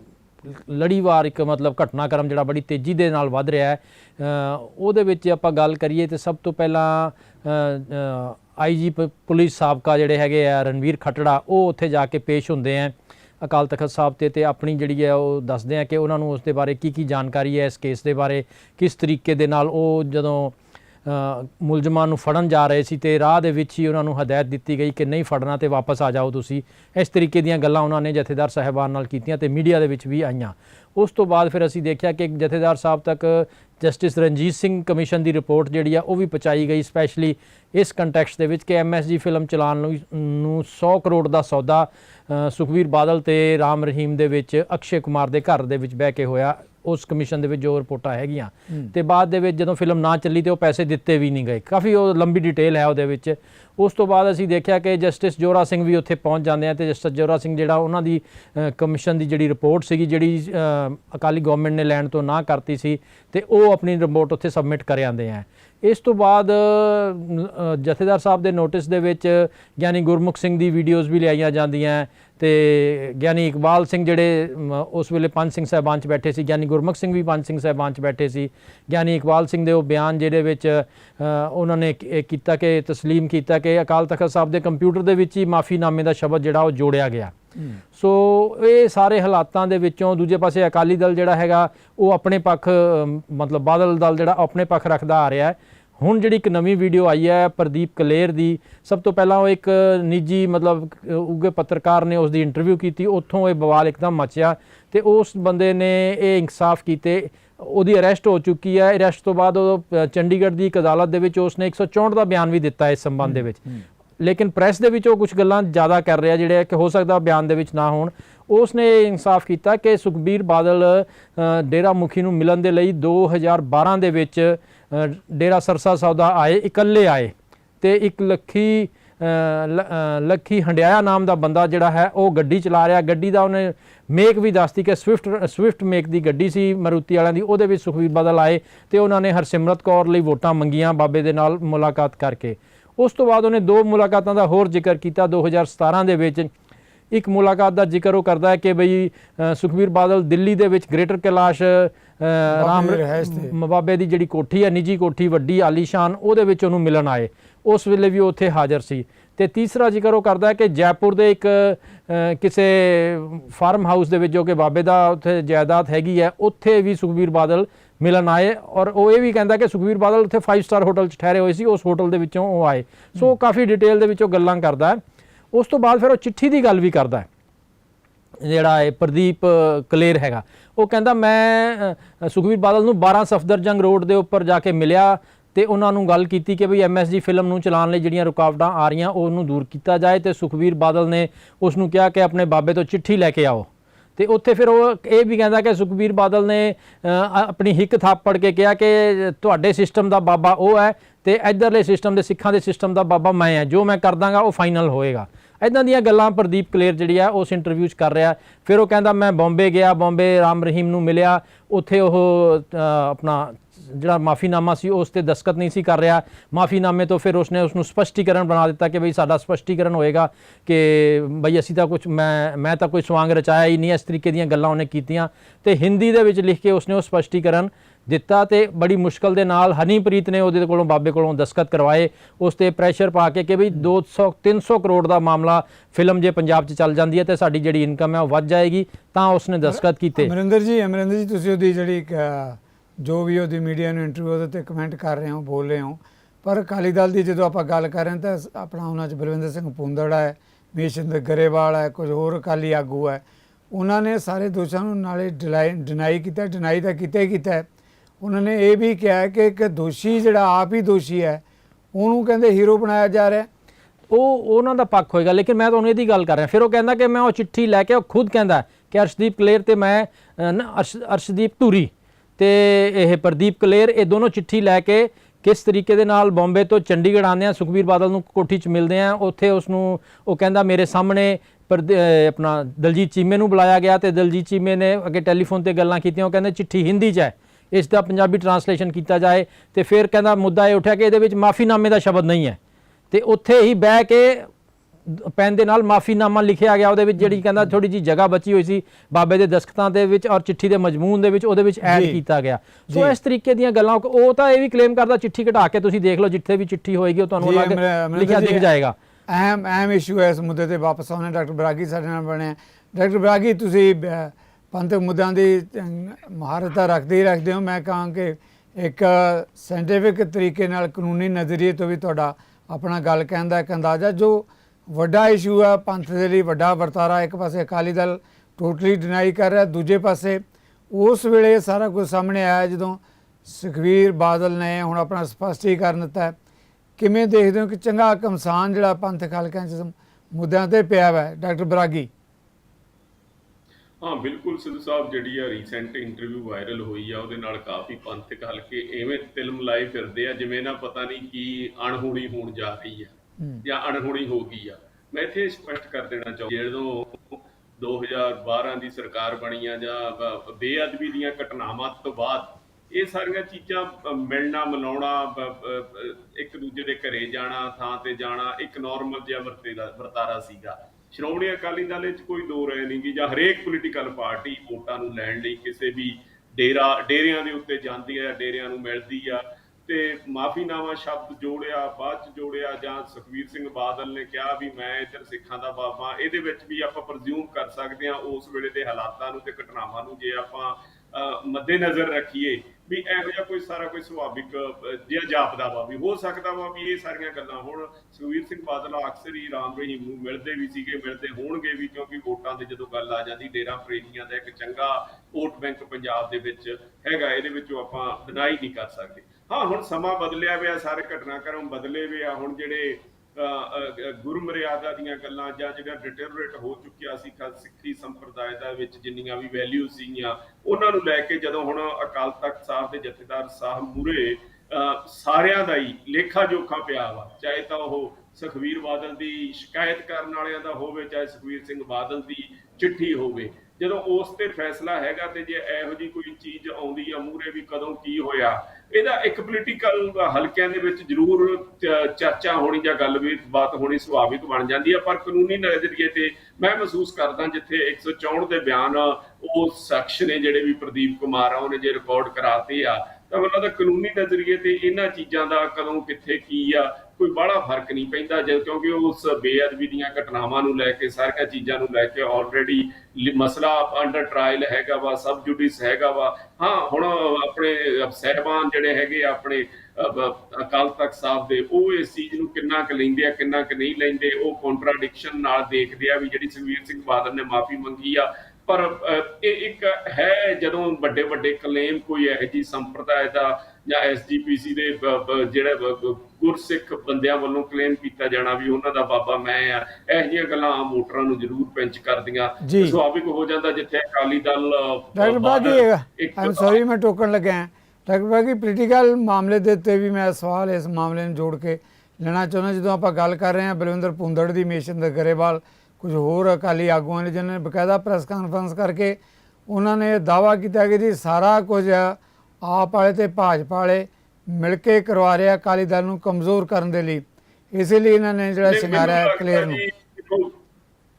ਲੜੀਵਾਰ ਇੱਕ ਮਤਲਬ ਘਟਨਾਕ੍ਰਮ ਜਿਹੜਾ ਬੜੀ ਤੇਜ਼ੀ ਦੇ ਨਾਲ ਵੱਧ ਰਿਹਾ ਹੈ। ਉਹਦੇ ਵਿੱਚ ਆਪਾਂ ਗੱਲ ਕਰੀਏ ਤੇ ਸਭ ਤੋਂ ਪਹਿਲਾਂ ਆਈਜੀ ਪੁਲਿਸ ਸਾਬਕਾ ਜਿਹੜੇ ਹੈਗੇ ਆ ਰਣਵੀਰ ਖੱਟੜਾ, ਉਹ ਉੱਥੇ ਜਾ ਕੇ ਪੇਸ਼ ਹੁੰਦੇ ਆ ਅਕਾਲ ਤਖਤ ਸਾਹਿਬ ਤੇ ਤੇ ਆਪਣੀ ਜਿਹੜੀ ਹੈ ਉਹ ਦੱਸਦੇ ਆ ਕਿ ਉਹਨਾਂ ਨੂੰ ਉਸ ਦੇ ਬਾਰੇ ਕੀ ਕੀ ਜਾਣਕਾਰੀ ਹੈ ਇਸ ਕੇਸ ਦੇ ਬਾਰੇ, ਕਿਸ ਤਰੀਕੇ ਦੇ ਨਾਲ ਉਹ ਜਦੋਂ ਮੁਲਜ਼ਮਾਂ ਨੂੰ ਫੜਨ ਜਾ ਰਹੇ ਸੀ ਤੇ ਰਾਹ ਦੇ ਵਿੱਚ ਹੀ ਉਹਨਾਂ ਨੂੰ ਹਦਾਇਤ ਦਿੱਤੀ ਗਈ ਕਿ ਨਹੀਂ ਫੜਨਾ ਤੇ ਵਾਪਸ ਆ ਜਾਓ ਤੁਸੀਂ। ਇਸ ਤਰੀਕੇ ਦੀਆਂ ਗੱਲਾਂ ਉਹਨਾਂ ਨੇ ਜਥੇਦਾਰ ਸਾਹਿਬਾਨ ਨਾਲ ਕੀਤੀਆਂ ਤੇ ਮੀਡੀਆ ਦੇ ਵਿੱਚ ਵੀ ਆਈਆਂ। ਉਸ ਤੋਂ ਬਾਅਦ ਫਿਰ ਅਸੀਂ ਦੇਖਿਆ ਕਿ ਜਥੇਦਾਰ ਸਾਹਿਬ ਤੱਕ ਜਸਟਿਸ ਰਣਜੀਤ ਸਿੰਘ ਕਮਿਸ਼ਨ ਦੀ ਰਿਪੋਰਟ ਜਿਹੜੀ ਆ ਉਹ ਵੀ ਪਹੁੰਚਾਈ ਗਈ ਸਪੈਸ਼ਲੀ ਇਸ ਕੰਟੈਕਸਟ ਦੇ ਵਿੱਚ ਕਿ ਐਮਐਸਜੀ ਫਿਲਮ ਚਲਾਉਣ ਨੂੰ ਨੂੰ 100 ਕਰੋੜ ਦਾ ਸੌਦਾ ਅ, ਸੁਖਵੀਰ ਬਾਦਲ ਤੇ ਰਾਮ ਰਹੀਮ ਦੇ ਵਿੱਚ ਅਕਸ਼ੇ ਕੁਮਾਰ ਦੇ ਘਰ ਦੇ ਵਿੱਚ ਬਹਿ ਕੇ ਹੋਇਆ। ਉਸ ਕਮਿਸ਼ਨ ਦੇ ਵਿੱਚ ਜੋ ਰਿਪੋਰਟਾਂ ਹੈਗੀਆਂ। ਤੇ ਬਾਅਦ ਦੇ ਵਿੱਚ ਜਦੋਂ ਫਿਲਮ ਨਾ ਚੱਲੀ ਤੇ ਉਹ ਪੈਸੇ ਦਿੱਤੇ ਵੀ ਨਹੀਂ ਗਏ। ਕਾਫੀ ਉਹ ਲੰਬੀ ਡਿਟੇਲ ਹੈ ਉਹਦੇ ਵਿੱਚ। ਉਸ ਤੋਂ ਬਾਅਦ ਅਸੀਂ ਦੇਖਿਆ ਕਿ ਜਸਟਿਸ ਜੋਰਾ ਸਿੰਘ ਵੀ ਉੱਥੇ ਪਹੁੰਚ ਜਾਂਦੇ ਆ ਤੇ ਜਸਟਿਸ ਜੋਰਾ ਸਿੰਘ ਜਿਹੜਾ ਉਹਨਾਂ ਦੀ ਕਮਿਸ਼ਨ ਦੀ ਜਿਹੜੀ ਰਿਪੋਰਟ ਸੀਗੀ ਜਿਹੜੀ ਅਕਾਲੀ ਗਵਰਨਮੈਂਟ ਨੇ ਲੈਣ ਤੋਂ ਨਾ ਕਰਤੀ ਸੀ ਤੇ ਉਹ ਆਪਣੀ ਰਿਪੋਰਟ ਉੱਥੇ ਸਬਮਿਟ ਕਰ ਆਉਂਦੇ ਆ। ਇਸ ਤੋਂ ਬਾਅਦ ਜਥੇਦਾਰ ਸਾਹਿਬ ਦੇ ਨੋਟਿਸ ਦੇ ਵਿੱਚ ਗਿਆਨੀ ਗੁਰਮੁਖ ਸਿੰਘ ਦੀ ਵੀਡੀਓਜ਼ ਵੀ ਲਿਆਈਆਂ ਜਾਂਦੀਆਂ। ਤੇ ਗਿਆਨੀ ਇਕਬਾਲ ਸਿੰਘ ਜਿਹੜੇ ਉਸ ਵੇਲੇ ਪੰਜ ਸਿੰਘ ਸਾਹਿਬਾਨ ਚ ਬੈਠੇ ਸੀ ਗਿਆਨੀ ਗੁਰਮੁਖ ਸਿੰਘ ਵੀ ਪੰਜ ਸਿੰਘ ਸਾਹਿਬਾਨ ਚ ਬੈਠੇ ਸੀ। ਗਿਆਨੀ ਇਕਬਾਲ ਸਿੰਘ ਦੇ ਉਹ ਬਿਆਨ ਜਿਹੜੇ ਵਿੱਚ ਉਹਨਾਂ ਨੇ ਇਹ ਕੀਤਾ ਕਿ ਤਸਲੀਮ ਕੀਤਾ ਕਿ ਅਕਾਲ ਤਖਤ ਸਾਹਿਬ ਦੇ ਕੰਪਿਊਟਰ ਦੇ ਵਿੱਚ ਹੀ ਮਾਫੀਨਾਮੇ ਦਾ ਸ਼ਬਦ ਜਿਹੜਾ ਉਹ ਜੋੜਿਆ ਗਿਆ। ਸੋ ਇਹ ਸਾਰੇ ਹਾਲਾਤਾਂ ਦੇ ਵਿੱਚੋਂ ਦੂਜੇ ਪਾਸੇ ਅਕਾਲੀ ਦਲ ਜਿਹੜਾ ਹੈਗਾ ਉਹ ਆਪਣੇ ਪੱਖ ਮਤਲਬ ਬਾਦਲ ਦਲ ਜਿਹੜਾ ਆਪਣੇ ਪੱਖ ਰੱਖਦਾ ਆ ਰਿਹਾ ਹੈ। ਹੁਣ ਜਿਹੜੀ ਇੱਕ ਨਵੀਂ ਵੀਡੀਓ ਆਈ ਹੈ ਪ੍ਰਦੀਪ ਕਲੇਰ ਦੀ ਸਭ ਤੋਂ ਪਹਿਲਾਂ ਉਹ ਇੱਕ ਨਿੱਜੀ ਮਤਲਬ ਉੱਘੇ ਪੱਤਰਕਾਰ ਨੇ ਉਸ ਦੀ ਇੰਟਰਵਿਊ ਕੀਤੀ ਉੱਥੋਂ ਇਹ ਬਵਾਲ ਇੱਕਦਮ ਮਚਿਆ ਤੇ ਉਸ ਬੰਦੇ ਨੇ ਇਹ ਇਨਸਾਫ ਕੀਤੇ ਉਹਦੀ ਅਰੈਸਟ ਹੋ ਚੁੱਕੀ ਹੈ ਅਰੈਸਟ ਤੋਂ ਬਾਅਦ ਉਹ ਚੰਡੀਗੜ੍ਹ ਦੀ ਇੱਕ ਅਦਾਲਤ ਦੇ ਵਿੱਚ ਉਸਨੇ 164 ਦਾ ਬਿਆਨ ਵੀ ਦਿੱਤਾ ਇਸ ਸੰਬੰਧ ਦੇ ਵਿੱਚ। ਲੇਕਿਨ ਪ੍ਰੈਸ ਦੇ ਵਿੱਚ ਉਹ ਕੁਝ ਗੱਲਾਂ ਜ਼ਿਆਦਾ ਕਰ ਰਿਹਾ ਜਿਹੜੇ ਕਿ ਹੋ ਸਕਦਾ ਬਿਆਨ ਦੇ ਵਿੱਚ ਨਾ ਹੋਣ। ਉਸ ਨੇ ਇਹ ਇਨਸਾਫ ਕੀਤਾ ਕਿ ਸੁਖਬੀਰ ਬਾਦਲ ਡੇਰਾ ਮੁਖੀ ਨੂੰ ਮਿਲਣ ਦੇ ਲਈ 2012 ਦੇ ਵਿੱਚ ਡੇਰਾ ਸਰਸਾ ਸੌਦਾ ਆਏ, ਇਕੱਲੇ ਆਏ ਤੇ ਇੱਕ ਲੱਖੀ ਲ- ਲੱਖੀ ਹੰਡਿਆਇਆ ਨਾਮ ਦਾ ਬੰਦਾ ਜਿਹੜਾ ਹੈ, ਉਹ ਗੱਡੀ ਚਲਾ ਰਿਹਾ। ਗੱਡੀ ਦਾ ਉਹਨੇ ਮੇਕ ਵੀ ਦੱਸਤੀ ਕਿ ਸਵਿਫਟ ਸਵਿਫਟ ਮੇਕ ਦੀ ਗੱਡੀ ਸੀ ਮਰੂਤੀ ਵਾਲਿਆਂ ਦੀ, ਉਹਦੇ ਵਿੱਚ ਸੁਖਬੀਰ ਬਾਦਲ ਆਏ ਤੇ ਉਹਨਾਂ ਨੇ ਹਰਸਿਮਰਤ ਕੌਰ ਲਈ ਵੋਟਾਂ ਮੰਗੀਆਂ ਬਾਬੇ ਦੇ ਨਾਲ ਮੁਲਾਕਾਤ ਕਰਕੇ। ਉਸ ਤੋਂ ਬਾਅਦ ਉਹਨੇ ਦੋ ਮੁਲਾਕਾਤਾਂ ਦਾ ਹੋਰ ਜ਼ਿਕਰ ਕੀਤਾ 2017 ਦੇ ਵਿੱਚ ਇੱਕ ਮੁਲਾਕਾਤ ਦਾ ਜ਼ਿਕਰ ਉਹ ਕਰਦਾ ਹੈ ਕਿ ਬਈ ਅ, ਸੁਖਬੀਰ ਬਾਦਲ ਦਿੱਲੀ ਦੇ ਵਿੱਚ ਗ੍ਰੇਟਰ ਕੈਲਾਸ਼ ਰਾਮ ਦੀ ਰਿਹਾਇਸ਼ ਤੇ। ਬਾਬੇ ਦੀ ਜਿਹੜੀ ਕੋਠੀ ਹੈ ਨਿੱਜੀ ਕੋਠੀ ਵੱਡੀ ਆਲੀਸ਼ਾਨ ਉਹਦੇ ਵਿੱਚ ਉਹਨੂੰ ਮਿਲਣ ਆਏ। ਉਸ ਵੇਲੇ ਵੀ ਉਹ ਉੱਥੇ ਹਾਜ਼ਰ ਸੀ। ਤੇ ਤੀਸਰਾ ਜ਼ਿਕਰ ਉਹ ਕਰਦਾ ਹੈ ਕਿ ਜੈਪੁਰ ਦੇ ਇੱਕ ਕਿਸੇ ਫਾਰਮ ਹਾਊਸ ਦੇ ਵਿੱਚ ਜੋ ਕਿ ਬਾਬੇ ਦਾ ਉੱਥੇ ਜਾਇਦਾਦ ਹੈਗੀ ਹੈ ਉੱਥੇ ਵੀ ਸੁਖਬੀਰ ਬਾਦਲ ਮਿਲਣ ਆਏ ਔਰ ਉਹ ਇਹ ਵੀ ਕਹਿੰਦਾ ਕਿ ਸੁਖਬੀਰ ਬਾਦਲ ਉੱਥੇ 5 ਸਟਾਰ ਹੋਟਲ 'ਚ ਠਹਿਰੇ ਹੋਏ ਸੀ ਉਸ ਹੋਟਲ ਦੇ ਵਿੱਚੋਂ ਉਹ ਆਏ। ਸੋ ਕਾਫੀ ਡਿਟੇਲ ਦੇ ਵਿੱਚ ਉਹ ਗੱਲਾਂ ਕਰਦਾ ਹੈ। ਉਸ ਤੋਂ ਬਾਅਦ ਫਿਰ ਉਹ ਚਿੱਠੀ ਦੀ ਗੱਲ ਵੀ ਕਰਦਾ ਹੈ। ਜਿਹੜਾ ਇਹ ਪ੍ਰਦੀਪ ਕਲੇਰ ਹੈਗਾ। ਉਹ ਕਹਿੰਦਾ ਮੈਂ ਅ, ਸੁਖਬੀਰ ਬਾਦਲ ਨੂੰ 12 ਸਫਦਰਜੰਗ ਰੋਡ ਦੇ ਉੱਪਰ ਜਾ ਕੇ ਮਿਲਿਆ ਤੇ ਉਹਨਾਂ ਨੂੰ ਗੱਲ ਕੀਤੀ ਕਿ ਵੀ ਐਮਐਸਜੀ ਫਿਲਮ ਨੂੰ ਚਲਾਉਣ ਲਈ ਜਿਹੜੀਆਂ ਰੁਕਾਵਟਾਂ ਆ ਰਹੀਆਂ ਉਹਨੂੰ ਦੂਰ ਕੀਤਾ ਜਾਏ ਤੇ ਸੁਖਬੀਰ ਬਾਦਲ ਨੇ ਉਸ ਨੂੰ ਕਿਹਾ ਕਿ ਆਪਣੇ ਬਾਬੇ ਤੋਂ ਚਿੱਠੀ ਲੈ ਕੇ ਆਓ। ਤੇ ਉੱਥੇ ਫਿਰ ਉਹ ਇਹ ਵੀ ਕਹਿੰਦਾ ਕਿ ਸੁਖਬੀਰ ਬਾਦਲ ਨੇ ਆਪਣੀ ਹਿੱਕ ਥਾਪੜ ਕੇ ਕਿਹਾ ਕਿ ਤੁਹਾਡੇ ਸਿਸਟਮ ਦਾ ਬਾਬਾ ਉਹ ਹੈ ਤੇ ਇਧਰਲੇ ਸਿਸਟਮ ਦੇ ਸਿੱਖਾਂ ਦੇ ਸਿਸਟਮ ਦਾ ਬਾਬਾ ਮੈਂ ਹਾਂ ਜੋ ਮੈਂ ਕਰ ਦਾਂਗਾ ਉਹ ਫਾਈਨਲ ਹੋਏਗਾ। ਇਦਾਂ ਦੀਆਂ ਗੱਲਾਂ ਪ੍ਰਦੀਪ ਕਲੇਰ ਜਿਹੜੀ ਆ ਉਸ ਇੰਟਰਵਿਊ 'ਚ ਕਰ ਰਿਹਾ। ਫਿਰ ਉਹ ਕਹਿੰਦਾ, ਮੈਂ ਬੰਬੇ ਗਿਆ, ਬੰਬੇ ਰਾਮ ਰਹੀਮ ਨੂੰ ਮਿਲਿਆ। ਉੱਥੇ ਉਹ ਆਪਣਾ ਜਿਹੜਾ ਮਾਫੀਨਾਮਾ ਸੀ, ਉਸ ਤੇ ਦਸਖਤ ਨਹੀਂ ਸੀ ਕਰ ਰਿਹਾ। ਮਾਫੀਨਾਮੇ ਤੋਂ ਫਿਰ ਉਸਨੇ ਉਸ ਨੂੰ ਸਪਸ਼ਟੀਕਰਨ ਬਣਾ ਦਿੱਤਾ ਕਿ ਬਈ ਸਾਡਾ ਸਪਸ਼ਟੀਕਰਨ ਹੋਏਗਾ ਕਿ ਬਈ ਅਸੀਂ ਤਾਂ ਕੁਝ ਮੈਂ ਮੈਂ ਤਾਂ ਕੋਈ ਸਵਾਂਗ ਰਚਾਇਆ ਹੀ ਨਹੀਂ, ਇਸ ਤਰੀਕੇ ਦੀਆਂ ਗੱਲਾਂ ਉਹਨੇ ਕੀਤੀਆਂ। ਤੇ ਹਿੰਦੀ ਦੇ ਵਿੱਚ ਲਿਖ ਕੇ ਉਸਨੇ ਉਹ ਸਪਸ਼ਟੀਕਰਨ ਦਿੱਤਾ ਤੇ ਬੜੀ ਮੁਸ਼ਕਲ ਦੇ ਨਾਲ ਹਨੀਪ੍ਰੀਤ ਨੇ ਉਹਦੇ ਕੋਲੋਂ ਬਾਬੇ ਕੋਲੋਂ ਦਸਖਤ ਕਰਵਾਏ। ਉਸ ਤੇ ਪ੍ਰੈਸ਼ਰ ਪਾ ਕੇ ਕਿ ਬਈ 200 300 ਕਰੋੜ ਦਾ ਮਾਮਲਾ ਫਿਲਮ ਜੇ ਪੰਜਾਬ 'ਚ ਚੱਲ ਜਾਂਦੀ ਹੈ ਤੇ ਸਾਡੀ ਜਿਹੜੀ ਇਨਕਮ ਹੈ ਉਹ ਵੱਧ ਜਾਏਗੀ ਤਾਂ ਉਸਨੇ ਦਸਖਤ ਕੀਤੇ। ਅਮਰਿੰਦਰ ਜੀ ਅਮਰਿੰਦਰ ਜੀ ਤੁਸੀਂ ਉਹਦੀ ਜਿਹੜੀ ਇੱਕ, ਜੋ ਵੀ ਉਹਦੀ ਮੀਡੀਆ ਨੂੰ ਇੰਟਰਵਿਊ ਉਹਦੇ ਤੇ ਕਮੈਂਟ ਕਰ ਰਹੇ ਹੋ ਬੋਲ ਰਹੇ ਹੋ। ਪਰ ਅਕਾਲੀ ਦਲ ਦੀ ਜਦੋਂ ਆਪਾਂ ਗੱਲ ਕਰ ਰਹੇ ਹਾਂ ਤਾਂ ਆਪਣਾ ਉਹਨਾਂ ਚ ਬਲਵਿੰਦਰ ਸਿੰਘ ਪੁੰਦੜਾ ਹੈ ਮੀਸ਼ਿੰਦਰ ਗਰੇਵਾਲ ਹੈ ਕੁਝ ਹੋਰ ਅਕਾਲੀ ਆਗੂ ਹੈ। ਉਹਨਾਂ ਨੇ ਸਾਰੇ ਦੋਸ਼ਾਂ ਨੂੰ ਨਾਲੇ ਡਿਨਾਈ ਕੀਤਾ ਡਿਨਾਈ ਤਾਂ ਕੀਤਾ ਹੀ ਕੀਤਾ ਉਹਨਾਂ ਨੇ ਇਹ ਵੀ ਕਿਹਾ ਕਿ ਇੱਕ ਦੋਸ਼ੀ ਜਿਹੜਾ ਆਪ ਹੀ ਦੋਸ਼ੀ ਹੈ, ਉਹਨੂੰ ਕਹਿੰਦੇ ਹੀਰੋ ਬਣਾਇਆ ਜਾ ਰਿਹਾ। ਉਹ, ਉਹਨਾਂ ਦਾ ਪੱਖ ਹੋਏਗਾ, ਲੇਕਿਨ ਮੈਂ ਤੁਹਾਨੂੰ ਇਹਦੀ ਗੱਲ ਕਰ ਰਿਹਾ। ਫਿਰ ਉਹ ਕਹਿੰਦਾ ਕਿ ਮੈਂ ਉਹ ਚਿੱਠੀ ਲੈ ਕੇ ਉਹ ਖੁਦ ਕਹਿੰਦਾ ਕਿ ਅਰਸ਼ਦੀਪ ਕਲੇਰ ਤੇ ਮੈਂ ਅਰਸ਼- ਅਰਸ਼ਦੀਪ ਧੂਰੀ ਤੇ ਇਹ ਪ੍ਰਦੀਪ ਕਲੇਰ, ਇਹ ਦੋਨੋਂ ਚਿੱਠੀ ਲੈ ਕੇ ਕਿਸ ਤਰੀਕੇ ਦੇ ਨਾਲ ਬੰਬੇ ਤੋਂ ਚੰਡੀਗੜ੍ਹ ਆਉਂਦੇ ਆ, ਸੁਖਬੀਰ ਬਾਦਲ ਨੂੰ ਕੋਠੀ 'ਚ ਮਿਲਦੇ ਆ, ਉੱਥੇ ਉਸ ਨੂੰ ਉਹ ਕਹਿੰਦਾ ਮੇਰੇ ਸਾਹਮਣੇ ਪ੍ਰਦ- ਆਪਣਾ ਦਲਜੀਤ ਚੀਮੇ ਨੂੰ ਬੁਲਾਇਆ ਗਿਆ ਤੇ ਦਲਜੀਤ ਚੀਮੇ ਨੇ ਅੱਗੇ ਟੈਲੀਫੋਨ ਤੇ ਗੱਲਾਂ ਕੀਤੀਆਂ, ਉਹ ਕਹਿੰਦੇ ਚਿੱਠੀ ਹਿੰਦੀ 'ਚ ਹੈ। ਇਸ ਦਾ ਪੰਜਾਬੀ ਟਰਾਂਸਲੇਸ਼ਨ ਕੀਤਾ ਜਾਏ ਤੇ ਫਿਰ ਕਹਿੰਦਾ ਮੁੱਦਾ ਇਹ ਉੱਠਿਆ ਕਿ ਇਹਦੇ ਵਿੱਚ ਮਾਫੀਨਾਮੇ ਦਾ ਸ਼ਬਦ ਨਹੀਂ ਹੈ ਤੇ ਉੱਥੇ ਹੀ ਬਹਿ ਕੇ ਪੈਨ ਦੇ ਨਾਲ ਮਾਫੀਨਾਮਾ ਲਿਖਿਆ ਗਿਆ ਉਹਦੇ ਵਿੱਚ ਜਿਹੜੀ ਕਹਿੰਦਾ ਥੋੜੀ ਜੀ ਜਗ੍ਹਾ ਬਚੀ ਹੋਈ ਸੀ ਬਾਬੇ ਦੇ ਦਸਖਤਾਂ ਦੇ ਵਿੱਚ ਔਰ ਚਿੱਠੀ ਦੇ ਮਜ਼ਮੂਨ ਦੇ ਵਿੱਚ ਉਹਦੇ ਵਿੱਚ ਐਡ। ਕੀਤਾ ਗਿਆ। ਸੋ ਇਸ ਤਰੀਕੇ ਦੀਆਂ ਗੱਲਾਂ ਉਹ ਤਾਂ ਇਹ ਵੀ ਕਲੇਮ ਕਰਦਾ ਚਿੱਠੀ ਘਟਾ ਕੇ ਤੁਸੀਂ ਦੇਖ ਲਓ ਜਿੱਥੇ ਵੀ ਚਿੱਠੀ ਹੋਏਗੀ ਉਹ ਤੁਹਾਨੂੰ ਅਮਰਿੰਦਰ ਲਿਖਿਆ ਦਿਖ ਜਾਏਗਾ ਅਹਿਮ ਅਹਿਮ ਇਸ਼ੂ ਹੈ ਇਸ ਮੁੱਦੇ ਤੇ ਵਾਪਸ ਆਉਣੇ ਡਾਕਟਰ ਬਰਾਗੀ ਸਾਡੇ ਨਾਲ ਬਣੇ ਆ। ਡਾਕਟਰ ਬਰਾਗੀ ਤੁਸੀਂ ਪੰਥਕ ਮੁੱਦਿਆਂ ਦੀ ਅਹ, ਮਹਾਰਤ ਤਾਂ ਰੱਖਦੇ ਹੀ ਰੱਖਦੇ ਹੋ। ਮੈਂ ਕਹਾਂ ਕਿ ਇੱਕ ਸਾਇੰਟੀਫਿਕ ਤਰੀਕੇ ਨਾਲ ਕਾਨੂੰਨੀ ਨਜ਼ਰੀਏ ਤੋਂ ਵੀ ਤੁਹਾਡਾ ਆਪਣਾ ਗੱਲ ਕਹਿਣ ਦਾ ਇੱਕ ਅੰਦਾਜ਼ਾ ਜੋ ਵੱਡਾ ਇਸ਼ੂ ਆ ਪੰਥ ਦੇ ਲਈ ਵੱਡਾ ਵਰਤਾਰਾ। ਇੱਕ ਪਾਸੇ ਅਕਾਲੀ ਦਲ ਟੋਟਲੀ ਡਿਨਾਈ ਕਰ ਰਿਹਾ ਦੂਜੇ ਪਾਸੇ ਉਸ ਵੇਲੇ ਸਾਰਾ ਕੁਝ ਸਾਹਮਣੇ ਆਇਆ ਜਦੋਂ ਸੁਖਵੀਰ ਬਾਦਲ ਨੇ ਹੁਣ ਆਪਣਾ ਸਪਸ਼ਟੀਕਰਨ ਦਿੱਤਾ। ਕਿਵੇਂ ਦੇਖਦੇ ਹੋ ਕਿ ਚੰਗਾ ਕਮਸਾਨ ਜਿਹੜਾ ਪੰਥ ਹਲਕਿਆਂ 'ਚ ਮੁੱਦਿਆਂ ਤੇ ਪਿਆ ਹੋਇਆ ਹੈ ਡਾਕਟਰ ਬਰਾਗੀ? ਹਾਂ ਬਿਲਕੁਲ ਸਿੱਧੂ ਸਾਹਿਬ ਜਿਹੜੀ ਆ ਰੀਸੈਂਟ ਇੰਟਰਵਿਊ ਵਾਇਰਲ ਹੋਈ ਆ ਉਹਦੇ ਨਾਲ ਕਾਫੀ ਪੰਥਕ ਹਲਕੇ ਐਵੇਂ ਤਿਲਮ ਲਾਏ ਫਿਰਦੇ ਆ ਜਿਵੇਂ ਨਾ ਪਤਾ ਨਹੀਂ ਕੀ ਅਣਹੋਣੀ ਹੋਣ ਜਾ ਰਹੀ ਆ। ਜਾਂ ਅਣਹੋਣੀ ਹੋ ਗਈ ਆ ਮੈਂ ਇੱਥੇ ਸਪਸ਼ਟ ਕਰ ਦੇਣਾ ਚਾਹੁੰਦਾ ਜਦੋਂ 2012 ਦੀ ਸਰਕਾਰ ਬਣੀ ਆ ਜਾਂ ਬੇਅਦਬੀ ਦੀਆਂ ਘਟਨਾਵਾਂ ਤੋਂ ਬਾਅਦ ਇਹ ਸਾਰੀਆਂ ਚੀਜ਼ਾਂ ਮਿਲਣਾ ਮਿਲਾਉਣਾ ਇੱਕ ਦੂਜੇ ਦੇ ਘਰੇ ਜਾਣਾ ਥਾਂ ਤੇ ਜਾਣਾ ਇੱਕ ਨਾਰਮਲ ਜਿਹਾ ਵਰਤਾਰਾ ਸੀਗਾ ਸ਼੍ਰੋਮਣੀ ਅਕਾਲੀ ਦਲ ਵਿੱਚ ਕੋਈ ਦੋ ਰਾਏ ਨਹੀਂ ਗੀ ਜਾਂ ਹਰੇਕ ਪੋਲੀਟੀਕਲ ਪਾਰਟੀ ਵੋਟਾਂ ਨੂੰ ਲੈਣ ਲਈ ਕਿਸੇ ਵੀ ਡੇਰਾ ਡੇਰਿਆਂ ਦੇ ਉੱਤੇ ਜਾਂਦੀ ਹੈ ਡੇਰਿਆਂ ਨੂੰ ਮਿਲਦੀ ਆ। ਤੇ ਮਾਫੀਨਾਮਾ ਸ਼ਬਦ ਜੋੜਿਆ ਬਾਅਦ ਚ ਜੋੜਿਆ ਜਾਂ ਸੁਖਵੀਰ ਸਿੰਘ ਬਾਦਲ ਨੇ ਕਿਹਾ ਵੀ ਮੈਂ ਇੱਧਰ ਸਿੱਖਾਂ ਦਾ ਬਾਬਾ ਇਹਦੇ ਵਿੱਚ ਵੀ ਆਪਾਂ ਪ੍ਰਜ਼ਿਊਮ ਕਰ ਸਕਦੇ ਹਾਂ ਉਸ ਵੇਲੇ ਦੇ ਹਾਲਾਤਾਂ ਨੂੰ ਤੇ ਘਟਨਾਵਾਂ ਨੂੰ ਜੇ ਆਪਾਂ ਅਹ, ਮੱਦੇਨਜ਼ਰ ਰੱਖੀਏ ਵੀ ਇਹੋ ਜਿਹਾ ਕੋਈ ਸਾਰਾ ਕੋਈ ਸੁਭਾਵਿਕ ਜਿਹਾ ਜਾਪਦਾ ਵਾ ਵੀ, ਹੋ ਸਕਦਾ ਵਾ ਵੀ ਇਹ ਸਾਰੀਆਂ ਗੱਲਾਂ ਹੁਣ ਸੁਖਵੀਰ ਸਿੰਘ ਬਾਦਲ ਅਕਸਰ ਹੀ ਰਾਮ ਰਹੀਮ ਨੂੰ ਮਿਲਦੇ ਵੀ ਸੀਗੇ, ਮਿਲਦੇ ਹੋਣਗੇ ਵੀ, ਕਿਉਂਕਿ ਵੋਟਾਂ ਦੀ ਜਦੋਂ ਗੱਲ ਆ ਜਾਂਦੀ, ਡੇਰਾ ਪ੍ਰੇਮੀਆਂ ਦਾ ਇੱਕ ਚੰਗਾ ਵੋਟ ਬੈਂਕ ਪੰਜਾਬ ਦੇ ਵਿੱਚ ਹੈਗਾ, ਇਹਦੇ ਵਿੱਚੋਂ ਆਪਾਂ ਡਿਨਾਈ ਨਹੀਂ ਕਰ ਸਕਦੇ। ਹਾਂ, ਹੁਣ ਸਮਾਂ ਬਦਲਿਆ ਹੋਇਆ ਸਾਰੇ ਘਟਨਾਕ੍ਰਮ ਬਦਲੇ ਹੋਏ ਆ, ਹੁਣ ਜਿਹੜੇ ਅ, ਅ, ਦੀਆਂ ਗੱਲਾਂ ਜਾਂ ਜਿਹੜਾ ਡਿਟਰੋਰੇਟ ਹੋ ਚੁੱਕਿਆ ਸੀ ਸਿੱਖੀ ਸੰਪਰਦਾਇ ਦਾ ਵਿੱਚ ਜਿੰਨੀਆਂ ਵੀ ਵੈਲਿਊ ਸੀਗੀਆਂ ਉਹਨਾਂ ਨੂੰ ਲੈ ਕੇ ਜਦੋਂ ਹੁਣ ਅਕਾਲ ਤਖਤ ਸਾਹਿਬ ਦੇ ਜਥੇਦਾਰ ਸਾਹਿਬ ਮੂਰੇ ਸਾਰਿਆਂ ਦਾ ਹੀ ਲੇਖਾ ਜੋਖਾ ਪਿਆ ਵਾ ਚਾਹੇ ਤਾਂ ਉਹ ਸੁਖਵੀਰ ਬਾਦਲ ਦੀ ਸ਼ਿਕਾਇਤ ਕਰਨ ਵਾਲਿਆਂ ਦਾ ਹੋਵੇ ਚਾਹੇ ਸੁਖਵੀਰ ਸਿੰਘ ਬਾਦਲ ਦੀ ਚਿੱਠੀ ਹੋਵੇ ਜਦੋਂ ਉਸ ਤੇ ਫੈਸਲਾ ਹੈਗਾ ਤੇ ਜੇ ਇਹੋ ਜੀ ਕੋਈ ਚੀਜ਼ ਆਉਂਦੀ ਆ ਮੂਰੇ ਵੀ ਕਦੋਂ ਕੀ ਹੋਇਆ ਇਹਦਾ ਇੱਕ ਪੋਲੀਟੀਕਲ ਹਲਕਿਆਂ ਦੇ ਵਿੱਚ ਜ਼ਰੂਰ ਚ- ਚਰਚਾ ਹੋਣੀ ਜਾਂ ਗੱਲਬਾਤ ਬਾਤ ਹੋਣੀ ਸੁਭਾਵਿਕ ਬਣ ਜਾਂਦੀ ਆ, ਪਰ ਕਾਨੂੰਨੀ ਨਜ਼ਰੀਏ ਤੇ ਮੈਂ ਮਹਿਸੂਸ ਕਰਦਾ ਜਿੱਥੇ 164 ਦੇ ਬਿਆਨ ਉਹ ਸ਼ਖਸ ਨੇ ਜਿਹੜੇ ਵੀ ਪ੍ਰਦੀਪ ਕੁਮਾਰ ਆ, ਉਹਨੇ ਜੇ ਰਿਕਾਰਡ ਕਰਾਤੇ ਆ, ਤਾਂ ਮੈਨੂੰ ਲੱਗਦਾ ਕਾਨੂੰਨੀ ਨਜ਼ਰੀਏ ਤੇ ਇਹਨਾਂ ਚੀਜ਼ਾਂ ਦਾ ਕਦੋਂ, ਕਿੱਥੇ, ਕੀ ਆ ਕੋਈ ਬੜਾ ਫ਼ਰਕ ਨਹੀਂ ਪੈਂਦਾ ਜਦ ਕਿਉਂਕਿ ਉਸ ਬੇਅਦਬੀ ਦੀਆਂ ਘਟਨਾਵਾਂ ਨੂੰ ਲੈ ਕੇ, ਸਾਰੀਆਂ ਚੀਜ਼ਾਂ ਨੂੰ ਲੈ ਕੇ ਆਲਰੇਡੀ ਮਸਲਾ ਅੰਡਰ ਟ੍ਰਾਇਲ ਹੈਗਾ ਵਾ, ਸਬ ਜੁਡਿਸ ਹੈਗਾ ਵਾ। ਹਾਂ, ਹੁਣ ਆਪਣੇ ਸਹਿਬਾਨ ਜਿਹੜੇ ਹੈਗੇ ਆ, ਆਪਣੇ ਅਕਾਲ ਤਖਤ ਸਾਹਿਬ ਦੇ, ਉਹ ਇਸ ਚੀਜ਼ ਨੂੰ ਕਿੰਨਾ ਕੁ ਲੈਂਦੇ ਆ, ਕਿੰਨਾ ਕੁ ਨਹੀਂ ਲੈਂਦੇ, ਉਹ ਕੰਟਰਾਡਿਕਸ਼ਨ ਨਾਲ ਦੇਖਦੇ ਆ ਵੀ ਜਿਹੜੀ ਸੁਖਵੀਰ ਸਿੰਘ ਬਾਦਲ ਨੇ ਮਾਫੀ ਮੰਗੀ ਆ ਪਰ ਇਹ ਇੱਕ ਹੈ ਜਦੋਂ ਵੱਡੇ ਵੱਡੇ ਕਲੇਮ ਕੋਈ ਇਹੋ ਜਿਹੀ ਸੰਪਰਦਾਇ ਦਾ ਜਾਂ ਐਸਜੀਪੀਸੀ ਦੇ ਜਿਹੜੇ ਗੁਰਸਿੱਖ ਬੰਦਿਆਂ ਵੱਲੋਂ ਕਲੇਮ ਕੀਤਾ ਜਾਣਾ ਵੀ ਉਹਨਾਂ ਦਾ ਬਾਬਾ ਮੈਂ ਆ ਇਹੋ ਜਿਹੀਆਂ ਗੱਲਾਂ ਆਮ ਵੋਟਰਾਂ ਨੂੰ ਜ਼ਰੂਰ ਪਿੰਚ ਕਰਦੀਆਂ ਜੀ। ਸੁਭਾਵਿਕ ਹੋ ਜਾਂਦਾ ਜਿੱਥੇ ਅਕਾਲੀ ਦਲ ਡਾਕਟਰ ਬਾਗੀ ਆਮ ਸੌਰੀ ਮੈਂ ਟੋਕਣ ਲੱਗਾ ਹਾਂ। ਡਾਕਟਰ ਬਾਗੀ ਪੋਲੀਟੀਕਲ ਮਾਮਲੇ ਦੇ ਉੱਤੇ ਵੀ ਮੈਂ ਸਵਾਲ ਇਸ ਮਾਮਲੇ ਨੂੰ ਜੋੜ ਕੇ ਲੈਣਾ ਚਾਹੁੰਦਾ ਜਦੋਂ ਆਪਾਂ ਗੱਲ ਕਰ ਰਹੇ ਹਾਂ ਬਲਵਿੰਦਰ ਪੁੰਦੜ ਦੀ ਮੇਸ਼ਨ ਦੇ ਗਰੇਵਾਲ ਕੁਝ ਹੋਰ ਅਕਾਲੀ ਆਗੂਆਂ ਨੇ ਜਿਨ੍ਹਾਂ ਨੇ ਬਕਾਇਦਾ ਪ੍ਰੈਸ ਕਾਨਫਰੰਸ ਕਰਕੇ ਉਹਨਾਂ ਨੇ ਦਾਵਾ ਕੀਤਾ ਕਿ ਜੀ ਸਾਰਾ ਕੁਝ ਆਪ ਵਾਲੇ ਤੇ ਭਾਜਪਾ ਵਾਲੇ ਮਿਲ ਕੇ ਕਰਵਾ ਰਿਹਾ ਅਕਾਲੀ ਦਲ ਨੂੰ ਕਮਜ਼ੋਰ ਕਰਨ ਦੇ ਲਈ। ਇਸੇ ਲਈ ਇਹਨਾਂ ਨੇ ਜਿਹੜਾ ਸ਼ਿੰਗਾਰਿਆ ਮੈਨੂੰ ਕਲੀਅਰ ਨੂੰ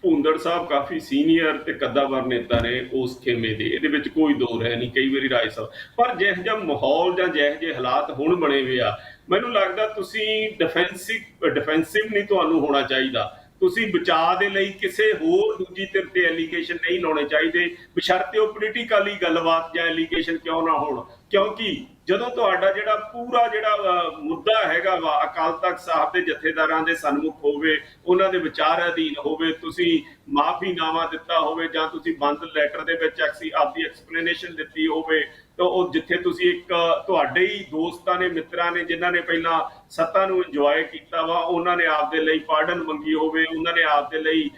ਭੂੰਦੜ ਸਾਹਿਬ ਕਾਫੀ ਸੀਨੀਅਰ ਤੇ ਕੱਦਾਵਰ ਨੇਤਾ ਨੇ ਉਸ ਖੇਮੇ ਦੇ। ਇਹਦੇ ਵਿੱਚ ਕੋਈ ਦੋ ਰਹਿ ਨਹੀਂ ਕਈ ਵਾਰੀ ਰਾਏ ਸਾਹਿਬ ਪਰ ਜਿਹੋ ਜਿਹਾ ਮਾਹੌਲ ਜਾਂ ਜਿਹੋ ਜਿਹੇ ਹਾਲਾਤ ਹੁਣ ਬਣੇ ਹੋਏ ਆ ਮੈਨੂੰ ਲੱਗਦਾ ਤੁਸੀਂ ਡਿਫੈਂਸਿਵ ਡਿਫੈਂਸਿਵ ਨਹੀਂ ਤੁਹਾਨੂੰ ਹੋਣਾ ਚਾਹੀਦਾ। ਤੁਸੀਂ ਬਚਾਅ ਦੇ ਲਈ ਕਿਸੇ ਹੋਰ ਦੂਜੀ ਧਿਰ ਤੇ ਐਲੀਗੇਸ਼ਨ ਨਹੀਂ ਲਾਉਣੇ ਚਾਹੀਦੇ। ਬਸ਼ਰਤੇ ਉਹ ਪੋਲੀਟੀਕਲੀ ਗੱਲਬਾਤ ਜਾਂ ਐਲੀਗੇਸ਼ਨ ਕਿਉਂ ਨਾ ਹੋਣ। ਕਿਉਂਕਿ ਜਦੋਂ ਤੁਹਾਡਾ ਜਿਹੜਾ ਪੂਰਾ ਜਿਹੜਾ ਮੁੱਦਾ ਹੈਗਾ ਵਾ, ਅਕਾਲ ਤਖਤ ਸਾਹਿਬ ਦੇ ਜਥੇਦਾਰਾਂ ਦੇ ਸਨਮੁਖ ਹੋਵੇ, ਉਹਨਾਂ ਦੇ ਵਿਚਾਰ ਅਧੀਨ ਹੋਵੇ, ਤੁਸੀਂ ਮਾਫੀਨਾਮਾ ਦਿੱਤਾ ਹੋਵੇ ਜਾਂ ਤੁਸੀਂ ਬੰਦ ਲੈਟਰ ਦੇ ਵਿੱਚ ਐਕਸੀ ਆਪਦੀ ਐਕਸਪਲੇਨੇਸ਼ਨ ਦਿੱਤੀ ਹੋਵੇ ਤਾਂ ਉਹ ਜਿੱਥੇ ਤੁਸੀਂ ਇੱਕ ਤੁਹਾਡੇ ਹੀ ਦੋਸਤਾਂ ਨੇ, ਮਿੱਤਰਾਂ ਨੇ, ਜਿਨ੍ਹਾਂ ਨੇ ਪਹਿਲਾਂ ਸੱਤਾ ਨੂੰ ਇੰਜੋਏ ਕੀਤਾ ਵਾ, ਉਹਨਾਂ ਨੇ ਆਪਦੇ ਲਈ ਪਾਰਡਨ ਮੰਗੀ ਹੋਵੇ, ਉਹਨਾਂ ਨੇ ਆਪਦੇ ਲਈ